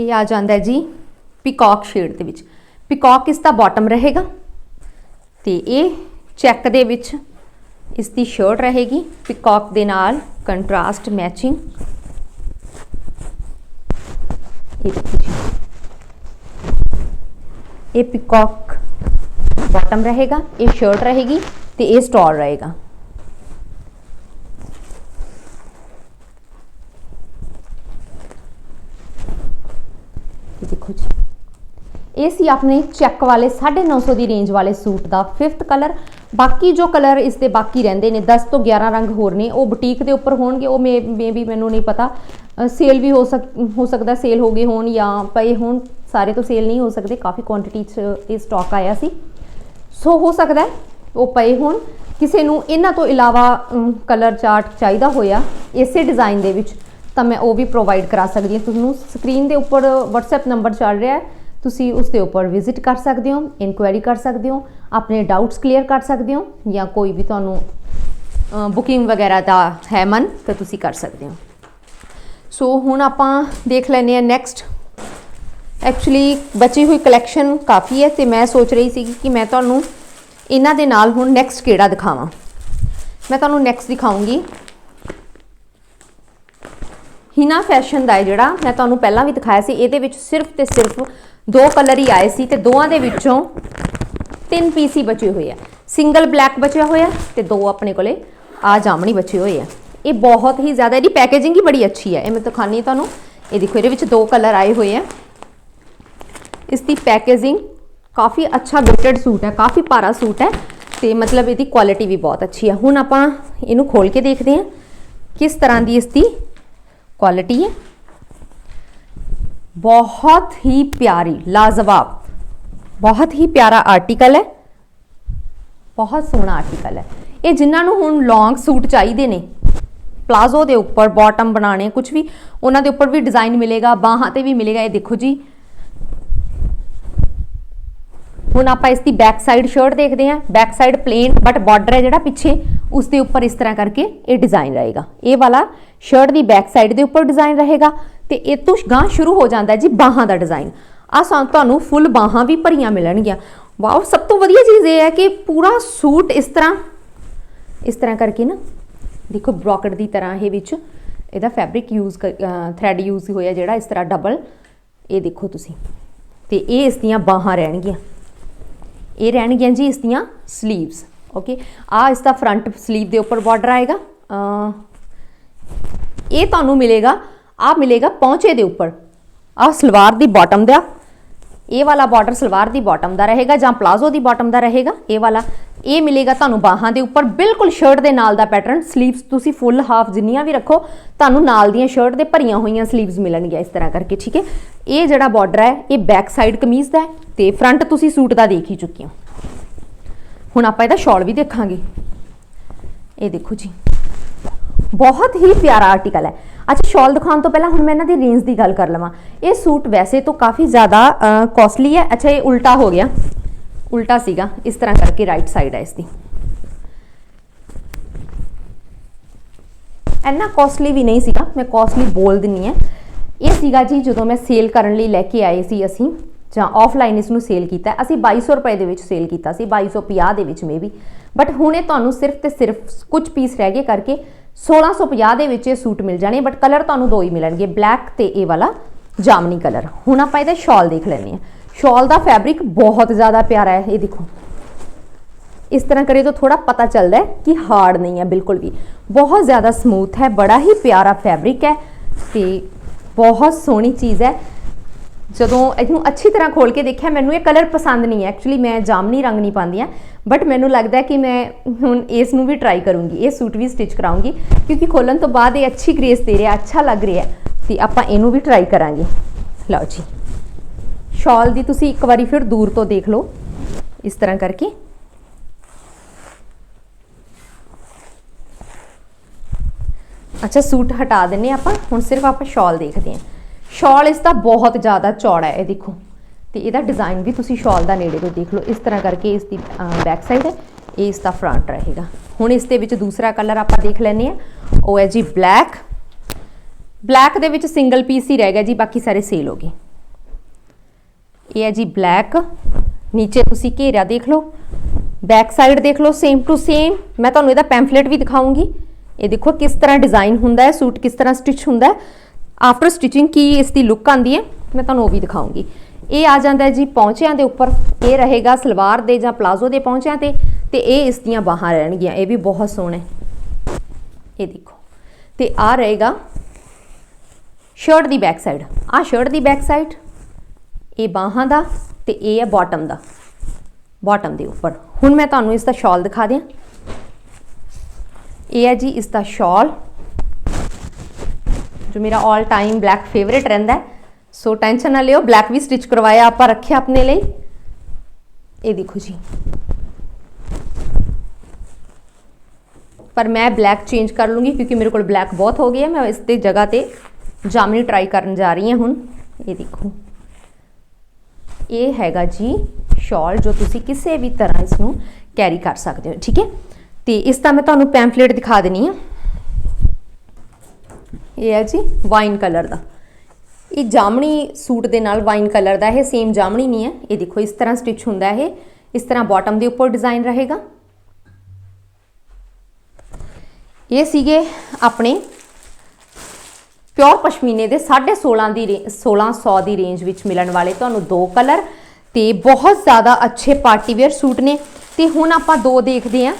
ਇਹ ਆ ਜਾਂਦਾ ਹੈ ਜੀ ਪਿਕੌਕ ਸ਼ੇਡ ਦੇ ਵਿੱਚ। ਪਿਕੌਕ ਇਸ ਦਾ ਬਾਟਮ ਰਹੇਗਾ। ਤੇ ਇਹ ਚੈੱਕ ਦੇ ਵਿੱਚ ਇਸ ਦੀ ਸ਼ਰਟ ਰਹੇਗੀ। ਪਿਕੌਕ ਦੇ ਨਾਲ ਕੰਟਰਾਸਟ ਮੈਚਿੰਗ ਇਹ ਦੇਖੋ ਜੀ ਇਹ ਪਿਕੌਕ ਬਾਟਮ ਰਹੇਗਾ ਇਹ ਸ਼ਰਟ ਰਹੇਗੀ ਤੇ ਇਹ ਸਟਾਲ ਰਹੇਗਾ ਇਹ ਦੇਖੋ ਜੀ ਇਹ ਸੀ ਆਪਣੇ ਚੈੱਕ ਵਾਲੇ 950 ਦੀ ਰੇਂਜ ਵਾਲੇ ਸੂਟ ਦਾ 5th ਕਲਰ ਬਾਕੀ ਜੋ ਕਲਰ ਇਸ ਦੇ ਬਾਕੀ ਰਹਿੰਦੇ ਨੇ 10 ਤੋਂ 11 ਰੰਗ ਹੋਰ ਨੇ, ਉਹ ਬੁਟੀਕ ਦੇ ਉੱਪਰ ਹੋਣਗੇ, ਉਹ ਮੇ ਵੀ ਮੈਨੂੰ ਨਹੀਂ ਪਤਾ। ਸੇਲ ਵੀ ਹੋ ਸਕ, ਹੋ ਸਕਦਾ ਸੇਲ ਹੋ ਗਏ ਹੋਣ ਜਾਂ ਪਏ ਹੋਣ, ਸਾਰੇ ਤੋਂ ਸੇਲ ਨਹੀਂ ਹੋ ਸਕਦੇ, ਕਾਫੀ ਕੁਆਂਟੀਟੀ 'ਚ ਇਹ ਸਟਾਕ ਆਇਆ ਸੀ। ਸੋ ਹੋ ਸਕਦਾ ਉਹ ਪਏ ਹੋਣ। ਕਿਸੇ ਨੂੰ ਇਹਨਾਂ ਤੋਂ ਇਲਾਵਾ ਕਲਰ ਚਾਰਟ ਚਾਹੀਦਾ ਹੋਇਆ ਇਸੇ ਡਿਜ਼ਾਈਨ ਦੇ ਵਿੱਚ, ਤਾਂ ਮੈਂ ਉਹ ਵੀ ਪ੍ਰੋਵਾਈਡ ਕਰਾ ਸਕਦੀ ਹਾਂ ਤੁਹਾਨੂੰ। ਸਕਰੀਨ ਦੇ ਉੱਪਰ WhatsApp ਨੰਬਰ ਚੱਲ ਰਿਹਾ ਹੈ। ਤੁਸੀਂ ਉਸ ਦੇ ਉੱਪਰ ਵਿਜ਼ਿਟ ਕਰ ਸਕਦੇ ਹੋ ਇਨਕੁਆਇਰੀ ਕਰ ਸਕਦੇ ਹੋ, ਆਪਣੇ ਡਾਊਟਸ ਕਲੀਅਰ ਕਰ ਸਕਦੇ ਹੋ, ਜਾਂ ਕੋਈ ਵੀ ਤੁਹਾਨੂੰ ਬੁਕਿੰਗ ਵਗੈਰਾ ਦਾ ਹੈ ਮਨ, ਤਾਂ ਤੁਸੀਂ ਕਰ ਸਕਦੇ ਹੋ। ਸੋ ਹੁਣ ਆਪਾਂ ਦੇਖ ਲੈਨੇ ਆ ਨੈਕਸਟ ਐਕਚੁਅਲੀ ਬਚੀ ਹੋਈ ਕਲੈਕਸ਼ਨ ਕਾਫੀ ਹੈ, ਤੇ ਮੈਂ ਸੋਚ ਰਹੀ ਸੀ ਕਿ ਮੈਂ ਤੁਹਾਨੂੰ ਇਹਨਾਂ ਦੇ ਨਾਲ ਹੁਣ ਨੈਕਸਟ ਕਿਹੜਾ ਦਿਖਾਵਾਂ। ਮੈਂ ਤੁਹਾਨੂੰ ਨੈਕਸਟ ਦਿਖਾਉਂਗੀ। ਹਿਨਾ ਫੈਸ਼ਨ ਦਾ ਹੈ ਜਿਹੜਾ। ਮੈਂ ਤੁਹਾਨੂੰ ਪਹਿਲਾਂ ਵੀ ਦਿਖਾਇਆ ਸੀ, ਇਹਦੇ ਵਿੱਚ ਸਿਰਫ ਤੇ ਸਿਰਫ ਦੋ ਕਲਰ ਹੀ ਆਏ ਸੀ ਤੇ ਦੋਵਾਂ ਦੇ ਵਿੱਚੋਂ ਤਿੰਨ ਪੀਸ ਹੀ ਬਚੇ ਹੋਏ ਆ। ਸਿੰਗਲ ਬਲੈਕ ਬਚਿਆ ਹੋਇਆ ਤੇ ਦੋ ਆਪਣੇ ਕੋਲੇ ਆ ਜਾਮਣੀ ਬਚੇ ਹੋਏ ਆ। ਇਹ ਬਹੁਤ ਹੀ ਜ਼ਿਆਦਾ, ਇਹਦੀ ਪੈਕੇਜਿੰਗ ਹੀ ਬੜੀ ਅੱਛੀ ਹੈ ਇਹ ਮੈਂ ਦਿਖਾਣੀ ਤੁਹਾਨੂੰ। ਇਹ ਦੇਖੋ, ਇਹਦੇ ਵਿੱਚ ਦੋ ਕਲਰ ਆਏ ਹੋਏ ਆ। ਇਸ ਦੀ ਪੈਕੇਜਿੰਗ ਕਾਫੀ ਅੱਛਾ ਬਿਲਟਡ ਸੂਟ ਹੈ, ਕਾਫੀ ਭਾਰਾ ਸੂਟ ਹੈ ਤੇ ਮਤਲਬ ਇਹਦੀ ਕੁਆਲਿਟੀ ਵੀ ਬਹੁਤ ਅੱਛੀ ਹੈ ਹੁਣ ਆਪਾਂ ਇਹਨੂੰ ਖੋਲ ਕੇ ਦੇਖਦੇ ਹਾਂ ਕਿਸ ਤਰ੍ਹਾਂ ਦੀ ਇਸ ਦੀ ਕੁਆਲਿਟੀ ਹੈ ਬਹੁਤ ਹੀ ਪਿਆਰੀ ਲਾਜਵਾਬ ਬਹੁਤ ਹੀ ਪਿਆਰਾ ਆਰਟੀਕਲ ਹੈ ਬਹੁਤ ਸੋਹਣਾ ਆਰਟੀਕਲ ਹੈ ਇਹ ਜਿਨ੍ਹਾਂ ਨੂੰ ਹੁਣ ਲੌਂਗ ਸੂਟ ਚਾਹੀਦੇ ਨੇ ਪਲਾਜ਼ੋ ਦੇ ਉੱਪਰ ਬਾਟਮ ਬਣਾਣੇ ਕੁਝ ਵੀ ਉਹਨਾਂ ਦੇ ਉੱਪਰ ਵੀ ਡਿਜ਼ਾਈਨ ਮਿਲੇਗਾ ਬਾਹਾਂ ਤੇ ਵੀ ਮਿਲੇਗਾ ਇਹ ਦੇਖੋ ਜੀ ਹੁਣ ਆਪਾਂ ਇਸ ਦੀ ਬੈਕ ਸਾਈਡ ਸ਼ਰਟ ਦੇਖਦੇ ਹਾਂ back side plain but border ਹੈ ਜਿਹੜਾ ਪਿੱਛੇ ਉਸ ਦੇ ਉੱਪਰ ਇਸ ਤਰ੍ਹਾਂ ਕਰਕੇ ਇਹ ਡਿਜ਼ਾਈਨ ਰਹੇਗਾ। ਇਹ ਵਾਲਾ ਸ਼ਰਟ ਦੀ ਬੈਕ ਸਾਈਡ ਦੇ ਉੱਪਰ ਡਿਜ਼ਾਈਨ ਰਹੇਗਾ ਤੇ ਇਹ ਤੋਂ ਗਾਂ ਸ਼ੁਰੂ ਹੋ ਜਾਂਦਾ ਜੀ ਬਾਹਾਂ ਦਾ ਡਿਜ਼ਾਈਨ ਆ ਤੁਹਾਨੂੰ ਫੁੱਲ ਬਾਹਾਂ ਵੀ ਭਰੀਆਂ ਮਿਲਣਗੀਆਂ। ਵਾਓ ਸਭ ਤੋਂ ਵਧੀਆ ਚੀਜ਼ ਇਹ ਹੈ ਕਿ ਪੂਰਾ ਸੂਟ ਇਸ ਤਰ੍ਹਾਂ ਇਸ ਤਰ੍ਹਾਂ ਕਰਕੇ ਨਾ, ਦੇਖੋ ਬ੍ਰੋਕਟ ਦੀ ਤਰ੍ਹਾਂ ਇਹ ਵਿੱਚ ਇਹਦਾ ਫੈਬਰਿਕ ਯੂਜ਼ ਥ੍ਰੈਡ ਯੂਜ਼ ਹੋਇਆ ਜਿਹੜਾ ਇਸ ਤਰ੍ਹਾਂ ਡਬਲ ਇਹ ਦੇਖੋ ਤੁਸੀਂ। ਤੇ ਇਹ ਇਸ ਦੀਆਂ ਬਾਹਾਂ ਰਹਿਣਗੀਆਂ। ਇਹ ਰਹਿਣਗੀਆਂ ਜੀ ਇਸ ਦੀਆਂ 슬ੀਵਸ ਓਕੇ ਆ ਇਸ ਦਾ ਫਰੰਟ 슬ੀਵ ਦੇ ਉੱਪਰ ਬਾਰਡਰ ਆਏਗਾ। ਇਹ ਤੁਹਾਨੂੰ ਮਿਲੇਗਾ, ਆ ਮਿਲੇਗਾ ਪੌਂਚੇ ਦੇ ਉੱਪਰ। ਆ ਸਲਵਾਰ ਦੀ ਬਾਟਮ ਦਾ। ਇਹ ਵਾਲਾ ਬਾਰਡਰ ਸਲਵਾਰ ਦੀ ਬਾਟਮ ਦਾ ਰਹੇਗਾ ਜਾਂ ਪਲਾਜ਼ੋ ਦੀ ਬਾਟਮ ਦਾ ਰਹੇਗਾ। ਇਹ ਵਾਲਾ। ਇਹ ਮਿਲੇਗਾ ਤੁਹਾਨੂੰ ਬਾਹਾਂ ਦੇ ਉੱਪਰ। ਬਿਲਕੁਲ ਸ਼ਰਟ ਦੇ ਨਾਲ ਦਾ ਪੈਟਰਨ ਸਲੀਵਸ ਤੁਸੀਂ ਫੁੱਲ ਹਾਫ ਜਿੰਨੀਆਂ ਵੀ ਰੱਖੋ, ਤੁਹਾਨੂੰ ਨਾਲ ਦੀਆਂ ਸ਼ਰਟ ਦੇ ਭਰੀਆਂ ਹੋਈਆਂ ਸਲੀਵਸ ਮਿਲਣਗੀਆਂ ਇਸ ਤਰ੍ਹਾਂ ਕਰਕੇ, ਠੀਕ ਹੈ? ਇਹ ਜਿਹੜਾ ਬਾਰਡਰ ਹੈ, ਇਹ ਬੈਕ ਸਾਈਡ ਕਮੀਜ਼ ਦਾ ਹੈ ਤੇ ਫਰੰਟ ਤੁਸੀਂ ਸੂਟ ਦਾ ਦੇਖ ਹੀ ਚੁੱਕੇ ਹੋ। ਹੁਣ ਆਪਾਂ ਇਹਦਾ ਸ਼ਾਲ ਵੀ ਦੇਖਾਂਗੇ। ਇਹ ਦੇਖੋ ਜੀ। ਬਹੁਤ ਹੀ ਪਿਆਰਾ ਆਰਟੀਕਲ ਹੈ। ਅੱਛਾ, ਸ਼ਾਲ ਦਿਖਾਉਣ ਤੋਂ ਪਹਿਲਾਂ ਹੁਣ ਮੈਂ ਇਹਨਾਂ ਦੀ ਰੇਂਜ ਦੀ ਗੱਲ ਕਰ ਲਵਾਂ। ਇਹ ਸੂਟ ਵੈਸੇ ਤਾਂ ਕਾਫੀ ਜ਼ਿਆਦਾ ਕਾਸਟਲੀ ਹੈ। ਅੱਛਾ, ਇਹ ਉਲਟਾ ਹੋ ਗਿਆ। ਉਲਟਾ ਸੀਗਾ। ਇਸ ਤਰ੍ਹਾਂ ਕਰਕੇ ਰਾਈਟ ਸਾਈਡ ਹੈ ਇਸ ਦੀ ਇੰਨਾ ਕਾਸਟਲੀ ਵੀ ਨਹੀਂ ਸੀਗਾ। ਮੈਂ ਕਾਸਟਲੀ ਬੋਲ ਦਿੰਨੀ ਹੈ। ਇਹ ਸੀਗਾ ਜੀ ਜਦੋਂ ਮੈਂ ਸੇਲ ਕਰਨ ਲਈ ਲੈ ਕੇ ਆਏ ਸੀ ਅਸੀਂ। ਜਾਂ ਆਫਲਾਈਨ ਇਸ ਨੂੰ ਸੇਲ ਕੀਤਾ, ਅਸੀਂ 2200 ਰੁਪਏ ਦੇ ਵਿੱਚ ਸੇਲ ਕੀਤਾ ਸੀ 2250 ਦੇ ਵਿੱਚ ਮੇਬੀ ਬਟ ਹੁਣ ਇਹ ਤੁਹਾਨੂੰ ਸਿਰਫ ਤੇ ਸਿਰਫ ਕੁਝ ਪੀਸ ਰਹਿ ਗਏ ਕਰਕੇ 1650 ਦੇ ਵਿੱਚ ਇਹ ਸੂਟ ਮਿਲ ਜਾਣੇ ਬਟ ਕਲਰ ਤੁਹਾਨੂੰ ਦੋ ਹੀ ਮਿਲਣਗੇ ਬਲੈਕ ਤੇ ਇਹ ਵਾਲਾ ਜਾਮਨੀ ਕਲਰ ਹੁਣ ਆਪਾਂ ਇਹਦਾ ਸ਼ਾਲ ਦੇਖ ਲੈਂਦੇ ਹਾਂ। ਸ਼ਾਲ ਦਾ ਫੈਬਰਿਕ ਬਹੁਤ ਜ਼ਿਆਦਾ ਪਿਆਰਾ ਹੈ, ਇਹ ਦੇਖੋ। ਇਸ ਤਰ੍ਹਾਂ ਕਰੇ ਤਾਂ ਥੋੜਾ ਪਤਾ ਚੱਲਦਾ ਹੈ ਕਿ ਹਾਰਡ ਨਹੀਂ ਹੈ, ਬਿਲਕੁਲ ਵੀ। ਬਹੁਤ ਜ਼ਿਆਦਾ ਸਮੂਥ ਹੈ, ਬੜਾ ਹੀ ਪਿਆਰਾ ਫੈਬਰਿਕ ਹੈ ਤੇ ਬਹੁਤ ਸੋਹਣੀ ਚੀਜ਼ ਹੈ। ਜਦੋਂ ਇਹਨੂੰ ਅੱਛੀ ਤਰ੍ਹਾਂ ਖੋਲ ਕੇ ਦੇਖਿਆ, ਮੈਨੂੰ ਇਹ ਕਲਰ ਪਸੰਦ ਨਹੀਂ ਹੈ। ਐਕਚੁਅਲੀ ਮੈਂ ਜਾਮਨੀ ਰੰਗ ਨਹੀਂ ਪਾਉਂਦੀ ਆ ਬਟ ਮੈਨੂੰ ਲੱਗਦਾ ਕਿ ਮੈਂ ਹੁਣ ਇਸ ਨੂੰ ਵੀ ਟਰਾਈ ਕਰੂੰਗੀ, ਇਹ ਸੂਟ ਵੀ ਸਟਿਚ ਕਰਾਉਂਗੀ। ਕਿਉਂਕਿ ਖੋਲਣ ਤੋਂ ਬਾਅਦ ਇਹ ਅੱਛੀ ਗ੍ਰੇਸ ਦੇ ਰਿਹਾ, ਅੱਛਾ ਲੱਗ ਰਿਹਾ ਤੇ ਆਪਾਂ ਇਹਨੂੰ ਵੀ ਟਰਾਈ ਕਰਾਂਗੇ। ਲਓ ਜੀ। ਸ਼ਾਲ ਦੀ ਤੁਸੀਂ ਇੱਕ ਵਾਰੀ ਫਿਰ ਦੂਰ ਤੋਂ ਦੇਖ ਲਓ। ਇਸ ਤਰ੍ਹਾਂ ਕਰਕੇ। ਅੱਛਾ, ਸੂਟ ਹਟਾ ਦਿੰਨੇ ਆਪਾਂ। ਹੁਣ ਸਿਰਫ ਆਪਾਂ ਸ਼ਾਲ ਦੇਖਦੇ ਹਾਂ। ਸ਼ਾਲ ਇਸ ਦਾ ਬਹੁਤ ਜ਼ਿਆਦਾ ਚੌੜਾ ਹੈ, ਇਹ ਦੇਖੋ। ਤੇ ਇਹਦਾ ਡਿਜ਼ਾਈਨ ਵੀ ਤੁਸੀਂ ਸ਼ਾਲ ਦਾ ਨੇੜੇ ਤੋਂ ਦੇਖ ਲਓ। ਇਸ ਤਰ੍ਹਾਂ ਕਰਕੇ ਇਸ ਦੀ ਬੈਕ ਸਾਈਡ ਹੈ, ਇਹ ਇਸ ਦਾ ਫਰੰਟ ਰਹੇਗਾ। ਹੁਣ ਇਸ ਦੇ ਵਿੱਚ ਦੂਸਰਾ ਕਲਰ ਆਪਾਂ ਦੇਖ ਲੈਨੇ ਆ ਉਹ ਹੈ ਜੀ ਬਲੈਕ ਬਲੈਕ ਦੇ ਵਿੱਚ ਸਿੰਗਲ ਪੀਸ ਹੀ ਰਹਿ ਗਿਆ ਜੀ, ਬਾਕੀ ਸਾਰੇ ਸੇਲ ਹੋ ਗਏ। ਇਹ ਹੈ ਜੀ ਬਲੈਕ ਨੀਚੇ ਤੁਸੀਂ ਘੇਰਾ ਦੇਖ ਲਓ। ਬੈਕ ਸਾਈਡ ਦੇਖ ਲਓ ਸੇਮ ਟੂ ਸੇਮ ਮੈਂ ਤੁਹਾਨੂੰ ਇਹਦਾ ਪੈਂਫਲੇਟ ਵੀ ਦਿਖਾਉਂਗੀ। ਇਹ ਦੇਖੋ ਕਿਸ ਤਰ੍ਹਾਂ ਡਿਜ਼ਾਈਨ ਹੁੰਦਾ ਹੈ, ਸੂਟ ਕਿਸ ਤਰ੍ਹਾਂ ਸਟਿਚ ਹੁੰਦਾ ਹੈ। ਆਫਟਰ ਸਟਿਚਿੰਗ ਕੀ ਇਸ ਦੀ ਲੁੱਕ ਆਂਦੀ ਹੈ? ਮੈਂ ਤੁਹਾਨੂੰ ਉਹ ਵੀ ਦਿਖਾਉਂਗੀ। ਇਹ ਆ ਜਾਂਦਾ ਜੀ ਪੌਂਚਿਆਂ ਦੇ ਉੱਪਰ। ਇਹ ਰਹੇਗਾ ਸਲਵਾਰ ਦੇ ਜਾਂ ਪਲਾਜ਼ੋ ਦੇ ਪੌਂਚਿਆਂ ਤੇ ਤੇ ਇਹ ਇਸ ਦੀਆਂ ਬਾਹਾਂ ਰਹਿਣਗੀਆਂ। ਇਹ ਵੀ ਬਹੁਤ ਸੋਹਣਾ ਇਹ ਦੇਖੋ। ਤੇ ਆ ਰਹੇਗਾ ਸ਼ਰਟ ਦੀ ਬੈਕ ਸਾਈਡ ਆ ਸ਼ਰਟ ਦੀ ਬੈਕ ਸਾਈਡ ਇਹ ਬਾਹਾਂ ਦਾ ਤੇ ਇਹ ਹੈ ਬਾਟਮ ਦਾ। ਬਾਟਮ ਦੇ ਉੱਪਰ। ਹੁਣ ਮੈਂ ਤੁਹਾਨੂੰ ਇਸ ਦਾ ਸ਼ਾਲ ਦਿਖਾ ਦਿਆਂ। ਇਹ ਹੈ ਜੀ ਇਸ ਦਾ ਸ਼ਾਲ ਜੋ ਮੇਰਾ 올 ਟਾਈਮ ਬਲੈਕ ਫੇਵਰਿਟ ਰਹਿੰਦਾ ਹੈ। ਸੋ ਟੈਨਸ਼ਨ ਨਾ ਲਿਓ ਬਲੈਕ ਵੀ ਸਟਿਚ ਕਰਵਾਇਆ ਆਪਾਂ ਰੱਖਿਆ ਆਪਣੇ ਲਈ। ਇਹ ਦੇਖੋ ਜੀ। ਪਰ ਮੈਂ ਬਲੈਕ ਚੇਂਜ ਕਰ ਲੂੰਗੀ ਕਿਉਂਕਿ ਮੇਰੇ ਕੋਲ ਬਲੈਕ ਬਹੁਤ ਹੋ ਗਿਆ ਮੈਂ ਇਸ ਤੇ ਜਗ੍ਹਾ ਤੇ ਜਾਮਨੀ ਟਰਾਈ ਕਰਨ ਜਾ ਰਹੀ ਹਾਂ ਹੁਣ। ਇਹ ਦੇਖੋ। ਇਹ ਹੈਗਾ ਜੀ ਸ਼ਾਲ ਜੋ ਤੁਸੀਂ ਕਿਸੇ ਵੀ ਤਰ੍ਹਾਂ ਇਸ ਨੂੰ ਕੈਰੀ ਕਰ ਸਕਦੇ ਹੋ, ਠੀਕ ਹੈ? ਤੇ ਇਸ ਦਾ ਮੈਂ ਤੁਹਾਨੂੰ ਪੈਂਫਲੇਟ ਦਿਖਾ ਦੇਣੀ ਆ ਇਹ ਹੈ ਜੀ ਵਾਈਨ ਕਲਰ ਦਾ। ਇਹ ਜਾਮਣੀ ਸੂਟ ਦੇ ਨਾਲ ਵਾਈਨ ਕਲਰ ਦਾ ਇਹ ਸੇਮ ਜਾਮਣੀ ਨਹੀਂ ਹੈ। ਇਹ ਦੇਖੋ, ਇਸ ਤਰ੍ਹਾਂ ਸਟਿਚ ਹੁੰਦਾ ਇਹ। ਇਸ ਤਰ੍ਹਾਂ ਬਾਟਮ ਦੇ ਉੱਪਰ ਡਿਜ਼ਾਈਨ ਰਹੇਗਾ। ਇਹ ਸੀਗੇ ਆਪਣੇ ਪਿਓਰ ਪਸ਼ਮੀਨੇ ਦੇ 16.5 ਦੀ 1600 ਦੀ ਰੇਂਜ ਵਿੱਚ ਮਿਲਣ ਵਾਲੇ ਤੁਹਾਨੂੰ ਦੋ ਕਲਰ ਤੇ ਬਹੁਤ ਜ਼ਿਆਦਾ ਅੱਛੇ ਪਾਰਟੀ ਵੇਅਰ ਸੂਟ ਨੇ। ਤੇ ਹੁਣ ਆਪਾਂ ਦੋ ਦੇਖਦੇ ਆਂ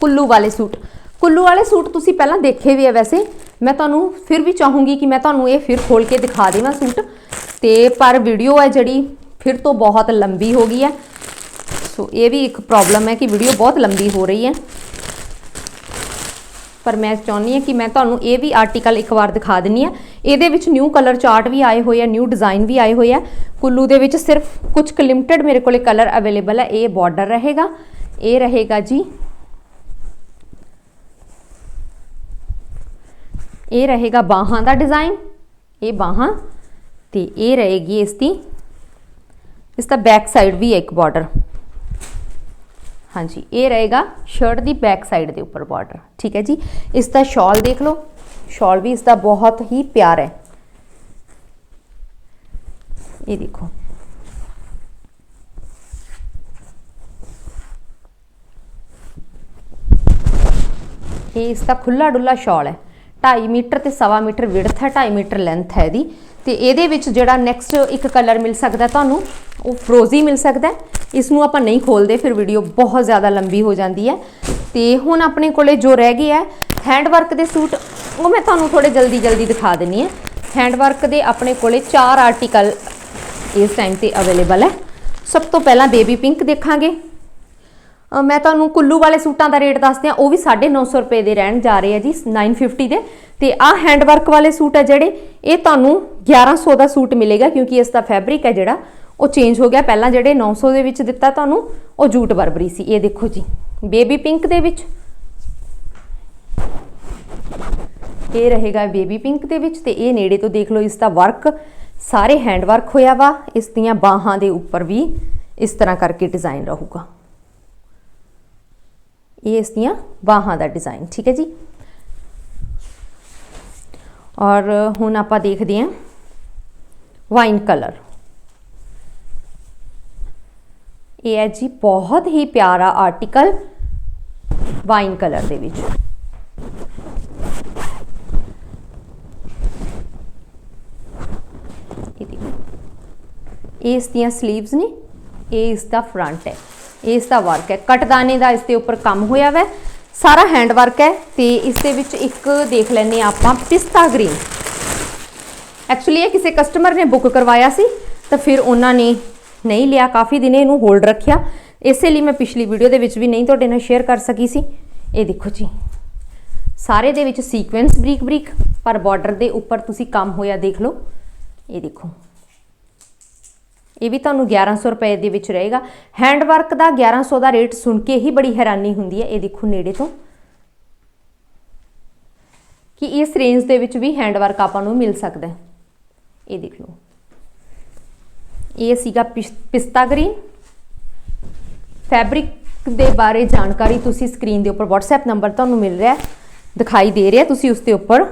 ਕੁੱਲੂ ਵਾਲੇ ਸੂਟ। ਕੁੱਲੂ ਵਾਲੇ ਸੂਟ ਤੁਸੀਂ ਪਹਿਲਾਂ ਦੇਖੇ ਵੀ ਆ ਵੈਸੇ। ਮੈਂ ਤੁਹਾਨੂੰ ਫਿਰ ਵੀ ਚਾਹੂੰਗੀ ਕਿ ਮੈਂ ਤੁਹਾਨੂੰ ਇਹ ਫਿਰ ਖੋਲ ਕੇ ਦਿਖਾ ਦੇਵਾਂ ਸੂਟ। ਤੇ ਪਰ ਵੀਡੀਓ ਹੈ ਜਿਹੜੀ ਫਿਰ ਤੋਂ ਬਹੁਤ ਲੰਬੀ ਹੋ ਗਈ ਹੈ। ਸੋ ਇਹ ਵੀ ਇੱਕ ਪ੍ਰੋਬਲਮ ਹੈ ਕਿ ਵੀਡੀਓ ਬਹੁਤ ਲੰਬੀ ਹੋ ਰਹੀ ਹੈ। ਪਰ ਮੈਂ ਚਾਹੁੰਦੀ ਹਾਂ ਕਿ ਮੈਂ ਤੁਹਾਨੂੰ ਇਹ ਵੀ ਆਰਟੀਕਲ ਇੱਕ ਵਾਰ ਦਿਖਾ ਦਿੰਨੀ ਆ ਇਹਦੇ ਵਿੱਚ ਨਿਊ ਕਲਰ ਚਾਰਟ ਵੀ ਆਏ ਹੋਏ ਆ ਨਿਊ ਡਿਜ਼ਾਈਨ ਵੀ ਆਏ ਹੋਏ ਆ ਕੁੱਲੂ ਦੇ ਵਿੱਚ ਸਿਰਫ ਕੁਝ ਕੁ ਲਿਮਟਿਡ ਮੇਰੇ ਕੋਲੇ ਕਲਰ ਅਵੇਲੇਬਲ ਹੈ। ਇਹ ਬਾਰਡਰ ਰਹੇਗਾ। ਇਹ ਰਹੇਗਾ ਜੀ ਇਹ ਰਹੇਗਾ ਬਾਹਾਂ ਦਾ ਡਿਜ਼ਾਈਨ, ਇਹ ਬਾਹਾਂ ਤੇ ਇਹ ਰਹੇਗੀ ਇਸ ਦੀ, ਇਸ ਦਾ ਬੈਕ ਸਾਈਡ ਵੀ ਹੈ ਇੱਕ ਬਾਰਡਰ ਹਾਂਜੀ, ਇਹ ਰਹੇਗਾ ਸ਼ਰਟ ਦੀ ਬੈਕ ਸਾਈਡ ਦੇ ਉੱਪਰ ਬਾਰਡਰ ਠੀਕ ਹੈ ਜੀ? ਇਸ ਦਾ ਸ਼ਾਲ ਦੇਖ ਲਓ ਸ਼ਾਲ ਵੀ ਇਸ ਦਾ ਬਹੁਤ ਹੀ ਪਿਆਰਾ ਹੈ। ਇਹ ਦੇਖੋ। ਇਹ ਇਸ ਦਾ ਖੁੱਲਾ ਡੁੱਲਾ ਸ਼ਾਲ ਹੈ। 2.5 ਮੀਟਰ ਤੇ 1.5 ਮੀਟਰ ਵਿਡਥ ਹੈ 2.5 ਮੀਟਰ ਲੈਂਥ ਹੈ ਇਹਦੀ। ਤੇ ਇਹਦੇ ਵਿੱਚ ਜਿਹੜਾ ਨੈਕਸਟ ਇੱਕ ਕਲਰ ਮਿਲ ਸਕਦਾ ਤੁਹਾਨੂੰ, ਉਹ ਫਰੋਜ਼ੀ ਮਿਲ ਸਕਦਾ ਇਸ ਨੂੰ ਆਪਾਂ ਨਹੀਂ ਖੋਲਦੇ, ਫਿਰ ਵੀਡੀਓ ਬਹੁਤ ਜ਼ਿਆਦਾ ਲੰਬੀ ਹੋ ਜਾਂਦੀ ਹੈ। ਤੇ ਹੁਣ ਆਪਣੇ ਕੋਲੇ ਜੋ ਰਹਿ ਗਏ ਹੈ ਹੈਂਡ ਵਰਕ ਦੇ ਸੂਟ, ਉਹ ਮੈਂ ਤੁਹਾਨੂੰ ਥੋੜੇ ਜਲਦੀ ਜਲਦੀ ਦਿਖਾ ਦਿੰਨੀ ਹੈ। ਹੈਂਡ ਵਰਕ ਦੇ ਆਪਣੇ ਕੋਲੇ ਚਾਰ ਆਰਟੀਕਲ ਇਸ ਟਾਈਮ ਤੇ ਅਵੇਲੇਬਲ ਹੈ। ਸਭ ਤੋਂ ਪਹਿਲਾਂ ਬੇਬੀ ਪਿੰਕ ਦੇਖਾਂਗੇ। ਮੈਂ ਤੁਹਾਨੂੰ ਕੁੱਲੂ ਵਾਲੇ ਸੂਟਾਂ ਦਾ ਰੇਟ ਦੱਸਦੇ ਆ ਉਹ ਵੀ 950 ਰੁਪਏ ਦੇ ਰਹਿਣ ਜਾ ਰਹੇ ਆ ਜੀ 950 ਦੇ। ਤੇ ਆਹ ਹੈਂਡ ਵਰਕ ਵਾਲੇ ਸੂਟ ਆ ਜਿਹੜੇ, ਇਹ ਤੁਹਾਨੂੰ 1100 ਦਾ ਸੂਟ ਮਿਲੇਗਾ ਕਿਉਂਕਿ ਇਸ ਦਾ ਫੈਬਰਿਕ ਹੈ ਜਿਹੜਾ, ਉਹ ਚੇਂਜ ਹੋ ਗਿਆ। ਪਹਿਲਾਂ ਜਿਹੜੇ 900 ਦੇ ਵਿੱਚ ਦਿੱਤਾ ਤੁਹਾਨੂੰ, ਉਹ ਜੂਟ ਬਰਬਰੀ ਸੀ। ਇਹ ਦੇਖੋ ਜੀ ਬੇਬੀ ਪਿੰਕ ਦੇ ਵਿੱਚ। ਇਹ ਰਹੇਗਾ ਬੇਬੀ ਪਿੰਕ ਦੇ ਵਿੱਚ ਤੇ ਇਹ ਨੇੜੇ ਤੋਂ ਦੇਖ ਲਓ, ਇਸ ਦਾ ਵਰਕ ਸਾਰੇ ਹੈਂਡ ਵਰਕ ਹੋਇਆ ਵਾ। ਇਸ ਦੀਆਂ ਬਾਹਾਂ ਦੇ ਉੱਪਰ ਵੀ ਇਸ ਤਰ੍ਹਾਂ ਕਰਕੇ ਡਿਜ਼ਾਈਨ ਰਹੂਗਾ। ਇਹ ਇਸ ਦੀਆਂ ਬਾਹਾਂ ਦਾ ਡਿਜ਼ਾਈਨ ਠੀਕ ਹੈ ਜੀ? ਔਰ ਹੁਣ ਆਪਾਂ ਦੇਖਦੇ ਹਾਂ ਵਾਈਨ ਕਲਰ ਇਹ ਹੈ ਜੀ ਬਹੁਤ ਹੀ ਪਿਆਰਾ ਆਰਟੀਕਲ ਵਾਈਨ ਕਲਰ ਦੇ ਵਿੱਚ। ਇਹ ਦੇਖੋ ਇਸ ਦੀਆਂ 슬ੀਵਸ ਨੇ, ਇਹ ਇਸ ਦਾ ਫਰੰਟ ਹੈ। ਇਸ ਦਾ ਵਰਕ ਹੈ। ਕਟਦਾਨੇ ਦਾ ਇਸ ਦੇ ਉੱਪਰ ਕੰਮ ਹੋਇਆ ਵੈ। ਸਾਰਾ ਹੈਂਡ ਵਰਕ ਹੈ ਤੇ ਇਸ ਦੇ ਵਿੱਚ ਇੱਕ ਦੇਖ ਲੈਨੇ ਆਪਾਂ, ਪਿਸਤਾ ਗ੍ਰੀਨ ਐਕਚੁਅਲੀ ਇਹ ਕਿਸੇ ਕਸਟਮਰ ਨੇ ਬੁੱਕ ਕਰਵਾਇਆ ਸੀ, ਤਾਂ ਫਿਰ ਉਹਨਾਂ ਨੇ ਨਹੀਂ ਲਿਆ। ਕਾਫੀ ਦਿਨ ਇਹਨੂੰ ਹੋਲਡ ਰੱਖਿਆ। ਇਸੇ ਲਈ ਮੈਂ ਪਿਛਲੀ ਵੀਡੀਓ ਦੇ ਵਿੱਚ ਵੀ ਨਹੀਂ ਤੁਹਾਡੇ ਨਾਲ ਸ਼ੇਅਰ ਕਰ ਸਕੀ ਸੀ। ਇਹ ਦੇਖੋ ਜੀ। ਸਾਰੇ ਦੇ ਵਿੱਚ ਸੀਕੁਐਂਸ ਬਰੀਕ ਬਰੀਕ ਪਰ ਬਾਰਡਰ ਦੇ ਉੱਪਰ ਤੁਸੀਂ ਕੰਮ ਹੋਇਆ ਦੇਖ ਲਓ। ਇਹ ਦੇਖੋ। ਇਹ ਵੀ ਤੁਹਾਨੂੰ 1100 ਰੁਪਏ ਦੇ ਵਿੱਚ ਰਹੇਗਾ। ਹੈਂਡ ਵਰਕ ਦਾ 1100 ਦਾ ਰੇਟ ਸੁਣ ਕੇ ਹੀ ਬੜੀ ਹੈਰਾਨੀ ਹੁੰਦੀ ਹੈ। ਇਹ ਦੇਖੋ ਨੇੜੇ ਤੋਂ। ਕਿ ਇਸ ਰੇਂਜ ਦੇ ਵਿੱਚ ਵੀ ਹੈਂਡ ਵਰਕ ਆਪਾਂ ਨੂੰ ਮਿਲ ਸਕਦਾ ਹੈ। ਇਹ ਦੇਖ ਲਓ। ਇਹ ਸੀਗਾ ਪਿਸ- ਪਿਸਤਾ ਗ੍ਰੀਨ ਫੈਬਰਿਕ ਦੇ ਬਾਰੇ ਜਾਣਕਾਰੀ ਤੁਸੀਂ ਸਕਰੀਨ ਦੇ ਉੱਪਰ WhatsApp ਨੰਬਰ ਤੁਹਾਨੂੰ ਮਿਲ ਰਿਹਾ ਹੈ। ਦਿਖਾਈ ਦੇ ਰਿਹਾ ਤੁਸੀਂ ਉਸ ਦੇ ਉੱਪਰ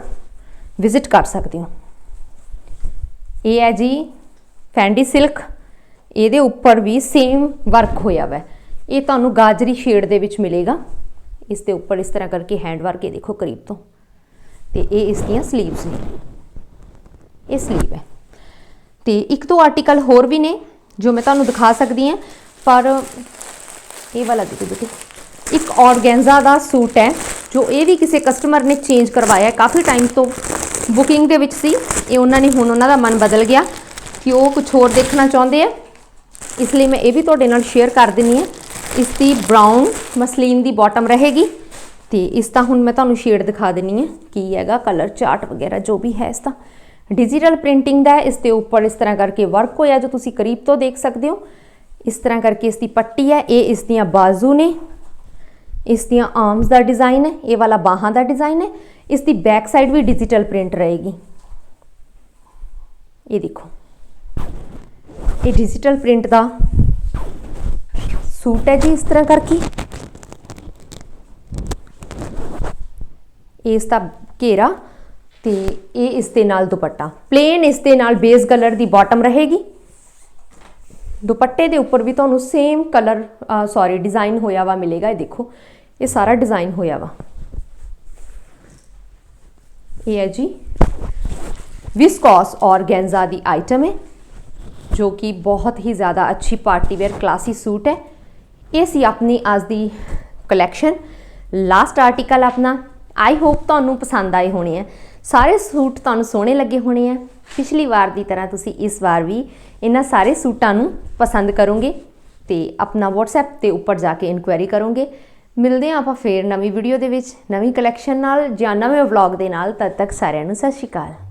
ਵਿਜ਼ਿਟ ਕਰ ਸਕਦੇ ਹੋ। ਇਹ ਹੈ ਜੀ ਫੈਂਡੀ ਸਿਲਕ ਇਹਦੇ ਉੱਪਰ ਵੀ ਸੇਮ ਵਰਕ ਹੋਇਆ ਵਾ। ਇਹ ਤੁਹਾਨੂੰ ਗਾਜਰੀ ਸ਼ੇਡ ਦੇ ਵਿੱਚ ਮਿਲੇਗਾ। ਇਸ ਦੇ ਉੱਪਰ ਇਸ ਤਰ੍ਹਾਂ ਕਰਕੇ ਹੈਂਡ ਵਰਕ ਇਹ ਦੇਖੋ ਕਰੀਬ ਤੋਂ। ਤੇ ਇਹ ਇਸ ਦੀਆਂ 슬ੀਵਸ ਨੇ। ਇਹ 슬ੀਵ ਹੈ। ਤੇ ਇੱਕ ਦੋ ਆਰਟੀਕਲ ਹੋਰ ਵੀ ਨੇ, ਜੋ ਮੈਂ ਤੁਹਾਨੂੰ ਦਿਖਾ ਸਕਦੀ ਹਾਂ, ਪਰ ਇਹ ਵਾਲਾ ਦੇਖੋ ਦੇਖੋ ਇੱਕ ਔਰਗੈਂਜ਼ਾ ਦਾ ਸੂਟ ਹੈ, ਜੋ ਇਹ ਵੀ ਕਿਸੇ ਕਸਟਮਰ ਨੇ ਚੇਂਜ ਕਰਵਾਇਆ ਕਾਫੀ ਟਾਈਮ ਤੋਂ। ਬੁਕਿੰਗ ਦੇ ਵਿੱਚ ਸੀ, ਇਹ ਉਹਨਾਂ ਨੇ ਹੁਣ ਉਹਨਾਂ ਦਾ ਮਨ ਬਦਲ ਗਿਆ ਕਿ ਉਹ ਕੁਝ ਹੋਰ ਦੇਖਣਾ ਚਾਹੁੰਦੇ ਆ। ਇਸ ਲਈ ਮੈਂ ਇਹ ਵੀ ਤੁਹਾਡੇ ਨਾਲ ਸ਼ੇਅਰ ਕਰ ਦਿੰਨੀ ਆ ਇਸ ਦੀ ਬ੍ਰਾਊਨ ਮਸਲੀਨ ਦੀ ਬਾਟਮ ਰਹੇਗੀ ਤੇ ਇਸ ਦਾ ਹੁਣ ਮੈਂ ਤੁਹਾਨੂੰ ਸ਼ੇਡ ਦਿਖਾ ਦਿੰਨੀ ਆ ਕੀ ਹੈਗਾ ਕਲਰ ਚਾਰਟ ਵਗੈਰਾ ਜੋ ਵੀ ਹੈ ਇਸ ਦਾ। ਡਿਜੀਟਲ ਪ੍ਰਿੰਟਿੰਗ ਦਾ ਇਸ ਦੇ ਉੱਪਰ ਇਸ ਤਰ੍ਹਾਂ ਕਰਕੇ ਵਰਕ ਹੋਇਆ ਜੋ ਤੁਸੀਂ ਕਰੀਬ ਤੋਂ ਦੇਖ ਸਕਦੇ ਹੋ। ਇਸ ਤਰ੍ਹਾਂ ਕਰਕੇ ਇਸ ਦੀ ਪੱਟੀ ਹੈ, ਇਹ ਇਸ ਦੀਆਂ ਬਾਜ਼ੂ ਨੇ। ਇਸ ਦੀਆਂ ਆਰਮਸ ਦਾ ਡਿਜ਼ਾਈਨ ਹੈ, ਇਹ ਵਾਲਾ ਬਾਹਾਂ ਦਾ ਡਿਜ਼ਾਈਨ ਹੈ। ਇਸ ਦੀ ਬੈਕ ਸਾਈਡ ਵੀ ਡਿਜੀਟਲ ਪ੍ਰਿੰਟ ਰਹੇਗੀ। ਇਹ ਦੇਖੋ। ਇਹ ਡਿਜੀਟਲ ਪ੍ਰਿੰਟ ਦਾ ਸੂਟ ਹੈ ਜੀ ਇਸ ਤਰ੍ਹਾਂ ਕਰਕੇ। ਇਸ ਦਾ ਘੇਰਾ ਤੇ ਇਹ ਇਸ ਦੇ ਨਾਲ ਦੁਪੱਟਾ। ਪਲੇਨ ਇਸ ਦੇ ਨਾਲ ਬੇਸ ਕਲਰ ਦੀ ਬਾਟਮ ਰਹੇਗੀ। ਦੁਪੱਟੇ ਦੇ ਉੱਪਰ ਵੀ ਤੁਹਾਨੂੰ ਸੇਮ ਕਲਰ ਸੌਰੀ ਡਿਜ਼ਾਈਨ ਹੋਇਆ ਵਾ ਮਿਲੇਗਾ। ਇਹ ਦੇਖੋ, ਇਹ ਸਾਰਾ ਡਿਜ਼ਾਈਨ ਹੋਇਆ ਵਾ। ਇਹ ਹੈ ਜੀ ਵਿਸਕੋਸ ਔਰਗੈਂਜ਼ਾ ਦੀ ਆਈਟਮ ਹੈ। ਜੋ ਕਿ ਬਹੁਤ ਹੀ ਜ਼ਿਆਦਾ ਅੱਛੀ ਪਾਰਟੀ ਵੇਅਰ ਕਲਾਸੀ ਸੂਟ ਹੈ। ਇਹ ਸੀ ਆਪਣੀ ਅੱਜ ਦੀ ਕਲੈਕਸ਼ਨ ਲਾਸਟ ਆਰਟੀਕਲ ਆਪਣਾ। ਆਈ ਹੋਪ ਤੁਹਾਨੂੰ ਪਸੰਦ ਆਏ ਹੋਣੇ ਆ। ਸਾਰੇ ਸੂਟ ਤੁਹਾਨੂੰ ਸੋਹਣੇ ਲੱਗੇ ਹੋਣੇ ਆ। ਪਿਛਲੀ ਵਾਰ ਦੀ ਤਰ੍ਹਾਂ ਤੁਸੀਂ ਇਸ ਵਾਰ ਵੀ ਇਹਨਾਂ ਸਾਰੇ ਸੂਟਾਂ ਨੂੰ ਪਸੰਦ ਕਰੋਗੇ ਤੇ ਆਪਣਾ WhatsApp ਤੇ ਉੱਪਰ ਜਾ ਕੇ ਇਨਕੁਆਇਰੀ ਕਰੋਗੇ। ਮਿਲਦੇ ਹਾਂ ਆਪਾਂ ਫੇਰ ਨਵੀਂ ਵੀਡੀਓ ਦੇ ਵਿੱਚ, ਨਵੀਂ ਕਲੈਕਸ਼ਨ ਨਾਲ ਜਾਂ ਨਵੇਂ ਵਲੌਗ ਦੇ ਨਾਲ। ਤਦ ਤੱਕ ਸਾਰਿਆਂ ਨੂੰ ਸਤਿ ਸ਼੍ਰੀ ਅਕਾਲ।